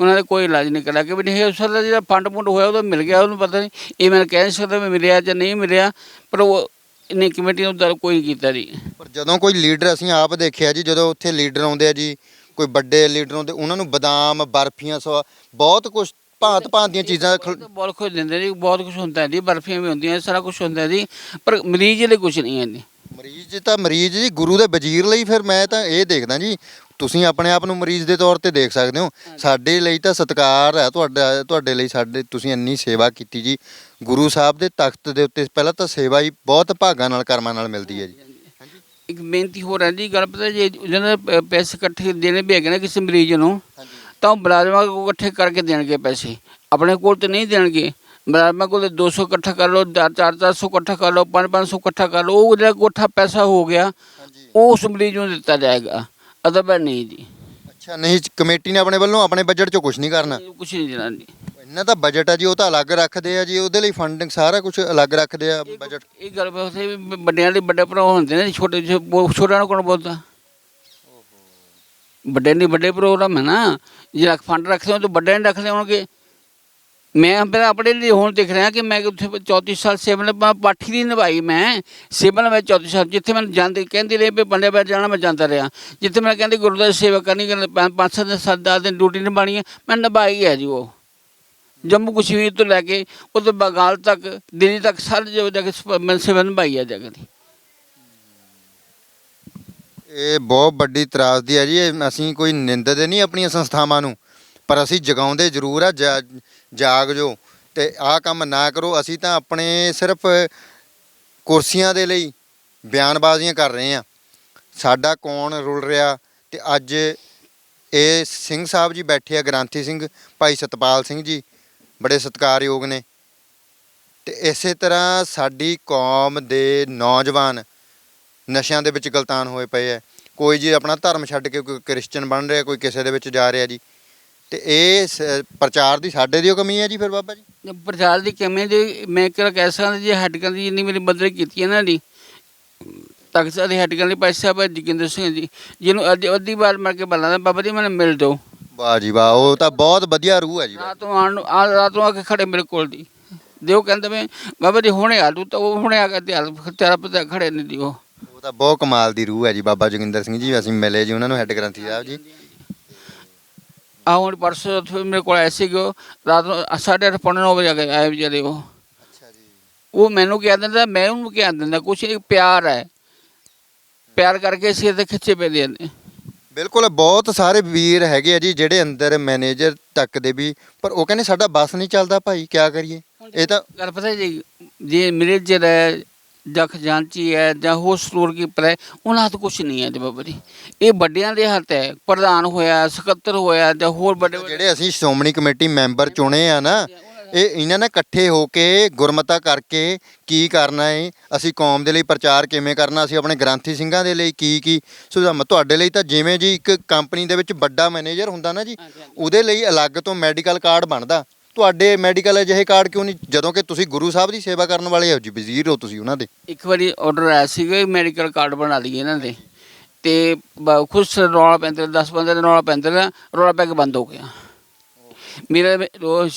ਉਹਨਾਂ ਨੇ ਕੋਈ ਇਲਾਜ ਨਹੀਂ ਕਰਿਆ ਕਿ ਵੀ ਨਹੀਂ ਉਸ ਦਾ ਜਿਹੜਾ ਫੰਡ ਫੁੰਡ ਹੋਇਆ ਉਹਦਾ ਮਿਲ ਗਿਆ ਉਹਨੂੰ ਪਤਾ ਨਹੀਂ ਇਹ ਮੈਂ ਕਹਿ ਨਹੀਂ ਸਕਦਾ ਵੀ ਮਿਲਿਆ ਜਾਂ ਨਹੀਂ ਮਿਲਿਆ ਪਰ ਉਹ ਇਹਨੇ ਕਮੇਟੀ ਨੂੰ ਤਾਂ ਕੋਈ ਨਹੀਂ ਕੀਤਾ ਜੀ। ਪਰ ਜਦੋਂ ਕੋਈ ਲੀਡਰ ਅਸੀਂ ਆਪ ਦੇਖਿਆ ਜੀ ਜਦੋਂ ਉੱਥੇ ਲੀਡਰ ਆਉਂਦੇ ਆ ਜੀ ਕੋਈ ਵੱਡੇ ਲੀਡਰ ਆਉਂਦੇ ਉਹਨਾਂ ਨੂੰ ਬਦਾਮ ਬਰਫੀਆਂ ਸਵਾ ਬਹੁਤ ਕੁਝ ਭਾਂਤ ਭਾਂਤ ਦੀਆਂ ਚੀਜ਼ਾਂ ਖਿਲ- ਬਹੁਤ ਕੁਝ ਦਿੰਦੇ ਜੀ ਬਹੁਤ ਕੁਝ ਹੁੰਦਾ ਜੀ ਬਰਫੀਆਂ ਵੀ ਹੁੰਦੀਆਂ ਸਾਰਾ ਕੁਝ ਹੁੰਦਾ ਜੀ ਪਰ ਮਰੀਜ਼ ਲਈ ਕੁਝ ਨਹੀਂ ਹੈ ਜੀ। ਮਰੀਜ਼ ਤਾਂ ਮਰੀਜ਼ ਜੀ ਗੁਰੂ ਦੇ ਵਜ਼ੀਰ ਲਈ ਫਿਰ ਮੈਂ ਤਾਂ ਇਹ ਦੇਖਦਾ ਜੀ ਤੁਸੀਂ ਆਪਣੇ ਆਪ ਨੂੰ ਮਰੀਜ਼ ਦੇ ਤੌਰ ਤੇ ਦੇਖ ਸਕਦੇ ਹੋ। ਸਾਡੇ ਲਈ ਤਾਂ ਸਤਿਕਾਰ ਹੈ ਤੁਹਾਡਾ ਤੁਹਾਡੇ ਲਈ ਸਾਡੇ ਤੁਸੀਂ ਇੰਨੀ ਸੇਵਾ ਕੀਤੀ ਜੀ। ਗੁਰੂ ਸਾਹਿਬ ਦੇ ਤਖਤ ਦੇ ਉੱਤੇ ਪਹਿਲਾਂ ਤਾਂ ਸੇਵਾ ਹੀ ਬਹੁਤ ਭਾਗਾਂ ਨਾਲ ਕਰਮਾਂ ਨਾਲ ਮਿਲਦੀ ਹੈ ਜੀ। ਇੱਕ ਬੇਨਤੀ ਹੋ ਰਹੀ ਗੱਲ ਪਤਾ ਜੇ ਜਿਹਨਾਂ ਦੇ ਪੈਸੇ ਇਕੱਠੇ ਦੇਣੇ ਵੀ ਹੈਗੇ ਨਾ ਕਿਸੇ ਮਰੀਜ਼ ਨੂੰ ਤਾਂ ਉਹ ਮੁਲਾਜ਼ਮਾਂ ਕੋਲ ਇਕੱਠੇ ਕਰਕੇ ਦੇਣਗੇ ਪੈਸੇ। ਆਪਣੇ ਕੋਲ ਤੇ ਨਹੀਂ ਦੇਣਗੇ। ਮੁਲਾਜ਼ਮਾਂ ਕੋਲ 200 ਇਕੱਠਾ ਕਰ ਲਓ 4-400 ਇਕੱਠਾ ਕਰ ਲਓ 5-500 ਇਕੱਠਾ ਕਰ ਲਓ ਉਹ ਜਿਹੜਾ ਕੋਠਾ ਪੈਸਾ ਹੋ ਗਿਆ ਉਹ ਉਸ ਮਰੀਜ਼ ਨੂੰ ਦਿੱਤਾ ਜਾਏਗਾ। ਅਦਰਵਾਇਜ਼ ਨਹੀਂ ਜੀ। ਅੱਛਾ ਨਹੀਂ ਕਮੇਟੀ ਨੇ ਆਪਣੇ ਵੱਲੋਂ ਆਪਣੇ ਬਜਟ ਚੋਂ ਕੁਝ ਨਹੀਂ ਕਰਨਾ? ਕੁਝ ਨਹੀਂ ਦੇਣਾ ਜੀ। ਇਹਨਾਂ ਦਾ ਬਜਟ ਆ ਜੀ ਉਹ ਤਾਂ ਅਲੱਗ ਰੱਖਦੇ ਆ ਜੀ ਉਹਦੇ ਲਈ ਫੰਡਿੰਗ ਸਾਰਾ ਕੁਝ ਅਲੱਗ ਰੱਖਦੇ ਆ ਬਜਟ ਇਹ ਗੱਲ ਬਸ ਇਹ ਵੀ ਵੱਡਿਆਂ ਦੇ ਵੱਡੇ ਭਰਾ ਹੁੰਦੇ ਨੇ ਛੋਟੇ ਛੋਟਿਆਂ ਨੂੰ ਕੌਣ ਬੋਲਦਾ? ਵੱਡੇ ਨਹੀਂ ਵੱਡੇ ਪ੍ਰੋਗਰਾਮ ਹੈ ਨਾ। ਜਿਹੜਾ ਫੰਡ ਰੱਖਦੇ ਹੋ ਤਾਂ ਵੱਡਿਆਂ ਨੇ ਰੱਖਦੇ ਹੋਣਗੇ। ਮੈਂ ਪਹਿਲਾਂ ਆਪਣੇ ਲਈ ਹੁਣ ਦੇਖ ਰਿਹਾ ਕਿ ਮੈਂ ਉੱਥੇ 34 ਸਾਲ ਸਿਵਲ ਪਾਠੀ ਦੀ ਨਿਭਾਈ ਮੈਂ। ਸਿਵਲ ਨਿਭਾਈ 34 ਸਾਲ, ਜਿੱਥੇ ਮੈਨੂੰ ਜਾਂਦੇ ਕਹਿੰਦੇ ਰਹੇ ਵੀ ਪੰਡੇ ਬਾਹਰ ਜਾਣਾ, ਮੈਂ ਜਾਂਦਾ ਰਿਹਾ। ਜਿੱਥੇ ਮੈਂ ਕਹਿੰਦੇ ਗੁਰਦੁਆਰੇ ਸੇਵਾ ਕਰਨੀ ਪੰਜ ਸੱਤ ਦਿਨ, ਸੱਤ, ਦਸ ਦਿਨ ਡਿਊਟੀ ਨਿਭਾਣੀ ਹੈ ਮੈਂ ਨਿਭਾਈ ਹੈ ਜੀ ਉਹ। ਜੰਮੂ ਕਸ਼ਮੀਰ ਤੋਂ ਲੈ ਕੇ ਉਧਰ ਬੰਗਾਲ ਤੱਕ, ਦਿੱਲੀ ਤੱਕ, ਸਾਰੇ ਜਗ੍ਹਾ ਜਾ ਕੇ ਮੈਂ ਸੇਵਾ ਨਿਭਾਈ ਹੈ ਜਗ੍ਹਾ ਦੀ। ਇਹ ਬਹੁਤ ਵੱਡੀ ਤਰਾਸਦੀ ਹੈ ਜੀ। ਇਹ ਅਸੀਂ ਕੋਈ ਨਿੰਦਦੇ ਨਹੀਂ ਆਪਣੀਆਂ ਸੰਸਥਾਵਾਂ ਨੂੰ, ਪਰ ਅਸੀਂ ਜਗਾਉਂਦੇ ਜ਼ਰੂਰ ਆ। ਜਾਗ ਜੋ ਤੇ ਆਹ ਕੰਮ ਨਾ ਕਰੋ। ਅਸੀਂ ਤਾਂ ਆਪਣੇ ਸਿਰਫ ਕੁਰਸੀਆਂ ਦੇ ਲਈ ਬਿਆਨਬਾਜ਼ੀਆਂ ਕਰ ਰਹੇ ਆ ਸਾਡਾ ਕੌਣ ਰੁਲ ਰਿਹਾ? ਤੇ ਅੱਜ ਇਹ ਸਿੰਘ ਸਾਹਿਬ ਜੀ ਬੈਠੇ ਆ, ਗ੍ਰਾਂਥੀ ਸਿੰਘ, ਭਾਈ ਸਤਪਾਲ ਸਿੰਘ ਜੀ, ਬੜੇ ਸਤਿਕਾਰਯੋਗ ਨੇ। ਤੇ ਇਸੇ ਤਰ੍ਹਾਂ ਸਾਡੀ ਕੌਮ ਦੇ ਨੌਜਵਾਨ ਨਸ਼ਿਆਂ ਦੇ ਵਿੱਚ ਗਲਤਾਨ ਹੋਏ ਪਏ ਐ ਕੋਈ ਜੀ ਆਪਣਾ ਧਰਮ ਛੱਡ ਕੇ ਕੋਈ ਕ੍ਰਿਸਚਨ ਬਣ ਰਿਹਾ, ਕੋਈ ਕਿਸੇ ਦੇ ਵਿੱਚ ਜਾ ਰਿਹਾ ਜੀ। ਤੇ ਇਹ ਸ- ਪ੍ਰਚਾਰ ਦੀ ਸਾਡੇ ਦੀ ਓ ਕਮੀ ਹੈ ਜੀ ਫਿਰ ਬਾਬਾ ਜੀ? ਪ੍ਰਚਾਰ ਦੀ ਕਮੀ ਦੀ ਮੈਂ ਕਿਹਾ ਕਹਿ ਸਕਦਾ ਜੀ ਹੱਡਕਾਂ ਦੀ ਜਿੰਨੀ ਮੇਰੀ ਮਦਦ ਕੀਤੀ ਹੈ ਨਾ ਜੀ ਤਖਤ ਸਾਹਿਬ ਦੇ ਭਾਈ ਸਾਹਿਬ ਜੋਗਿੰਦਰ ਸਿੰਘ ਜੀ ਜਿਹਨੂੰ ਅੱਜ ਅੱਧੀ ਵਾਰ ਮਰ ਕੇ ਬੁਲਾਉਂਦਾ ਬਾਬਾ ਜੀ ਮੈਨੂੰ ਮਿਲ ਦਿਓ। ਵਾਹ ਜੀ ਵਾਹ ਉਹ ਤਾਂ ਬਹੁਤ ਵਧੀਆ ਰੂਹ ਹੈ ਜੀ ਰਾਤ ਨੂੰ ਆਉਣ ਨੂੰ ਆ ਰਾਤ ਨੂੰ ਆ ਕੇ ਖੜੇ ਮੇਰੇ ਕੋਲ ਦੀ ਦਿਓ ਕਹਿੰਦੇ ਮੈਂ ਬਾਬਾ ਜੀ ਹੁਣੇ ਆ ਤੂੰ ਤਾਂ ਉਹ ਹੁਣੇ ਆ ਕੇ ਤੇ ਤੇਰਾ ਪਤਾ ਖੜੇ ਨਹੀਂ ਦਿਓ ਉਹ। ਤਾਂ ਬਹੁਤ ਕਮਾਲ ਦੀ ਰੂਹ ਹੈ ਜੀ ਬਾਬਾ ਜੋਗਿੰਦਰ ਸਿੰਘ ਜੀ ਅਸੀਂ ਮਿਲੇ ਜੀ ਉਹਨਾਂ ਨੂੰ ਹੈੱਡ ਗ੍ਰੰਥੀ ਸਾਹਿਬ ਜੀ। ਆ ਹੁਣ ਪਰਸੋਂ ਉੱਥੇ ਮੇਰੇ ਕੋਲ ਸੀਗੇ ਉਹ ਰਾਤ ਨੂੰ ਸਾਢੇ ਅੱਠ ਪੌਣੇ ਨੌ ਵਜੇ ਆ ਕੇ ਆਏ ਵਿਚਾਰੇ ਉਹ। ਅੱਛਾ ਜੀ। ਉਹ ਮੈਨੂੰ ਕਹਿ ਦਿੰਦਾ ਮੈਂ ਉਹਨੂੰ ਕਹਿ ਦਿੰਦਾ ਕੁਛ ਇੱਕ ਪਿਆਰ ਹੈ। ਪਿਆਰ ਕਰਕੇ ਸਿਰ ਤੇ ਖਿੱਚੇ ਪੈਂਦੇ ਨੇ ਬਿਲਕੁਲ ਬਹੁਤ ਸਾਰੇ ਵੀਰ ਹੈਗੇ ਆ ਜੀ ਜਿਹੜੇ ਅੰਦਰ ਮੈਨੇਜਰ ਤੱਕ ਦੇ ਵੀ ਪਰ ਉਹ ਕਹਿੰਦੇ ਸਾਡਾ ਬੱਸ ਨਹੀਂ ਚੱਲਦਾ ਭਾਈ ਕਿਆ ਕਰੀਏ? ਇਹ ਤਾਂ ਗੱਲ ਪਤਾ ਜੀ ਜੇ ਮੈਨੇਜਰ ਹੈ ਜਾਂ ਖਜ਼ਾਨਚੀ ਹੈ ਜਾਂ ਹੋਰ ਸਟੋਰ ਕੀਪਰ ਹੈ ਉਹਨਾਂ ਹੱਥ ਕੁਝ ਨਹੀਂ ਹੈ ਜੀ ਬਾਬਾ ਜੀ। ਇਹ ਵੱਡਿਆਂ ਦੇ ਹੱਥ ਹੈ ਪ੍ਰਧਾਨ ਹੋਇਆ ਸਕੱਤਰ ਹੋਇਆ ਜਾਂ ਹੋਰ ਵੱਡੇ ਵੱਡੇ ਜਿਹੜੇ ਅਸੀਂ ਸ਼੍ਰੋਮਣੀ ਕਮੇਟੀ ਮੈਂਬਰ ਚੁਣੇ ਆ ਨਾ ਇਹ ਇਹਨਾਂ ਨੇ ਇਕੱਠੇ ਹੋ ਕੇ ਗੁਰਮਤਾ ਕਰਕੇ ਕੀ ਕਰਨਾ ਹੈ ਅਸੀਂ ਕੌਮ ਦੇ ਲਈ ਪ੍ਰਚਾਰ ਕਿਵੇਂ ਕਰਨਾ ਅਸੀਂ ਆਪਣੇ ਗ੍ਰੰਥੀ ਸਿੰਘਾਂ ਦੇ ਲਈ ਕੀ ਕੀ ਸੁਝਾਅ ਤੁਹਾਡੇ ਲਈ ਤਾਂ ਜਿਵੇਂ ਜੀ ਇੱਕ ਕੰਪਨੀ ਦੇ ਵਿੱਚ ਵੱਡਾ ਮੈਨੇਜਰ ਹੁੰਦਾ ਨਾ ਜੀ ਉਹਦੇ ਲਈ ਅਲੱਗ ਤੋਂ ਮੈਡੀਕਲ ਕਾਰਡ ਬਣਦਾ। ਤੁਹਾਡੇ ਮੈਡੀਕਲ ਅਜਿਹੇ ਕਾਰਡ ਕਿਉਂ ਨਹੀਂ? ਜਦੋਂ ਕਿ ਤੁਸੀਂ ਗੁਰੂ ਸਾਹਿਬ ਦੀ ਸੇਵਾ ਕਰਨ ਵਾਲੇ ਹੋ ਜੀ ਵਜ਼ੀਰ ਹੋ ਤੁਸੀਂ ਉਹਨਾਂ ਦੇ। ਇੱਕ ਵਾਰੀ ਆਰਡਰ ਆਇਆ ਸੀਗਾ ਮੈਡੀਕਲ ਕਾਰਡ ਬਣਾ ਲਈਏ ਇਹਨਾਂ ਦੇ। ਤੇ ਬ- ਖੁਦ ਰੌਲਾ ਪੈਂਦਾ 10 ਬੰਦੇ ਦਾ ਰੌਲਾ ਪੈਂਦਾ ਰਿਹਾ, ਰੌਲਾ ਪੈ ਕੇ ਬੰਦ ਹੋ ਗਿਆ। ਮੇਰਾ ਉਹ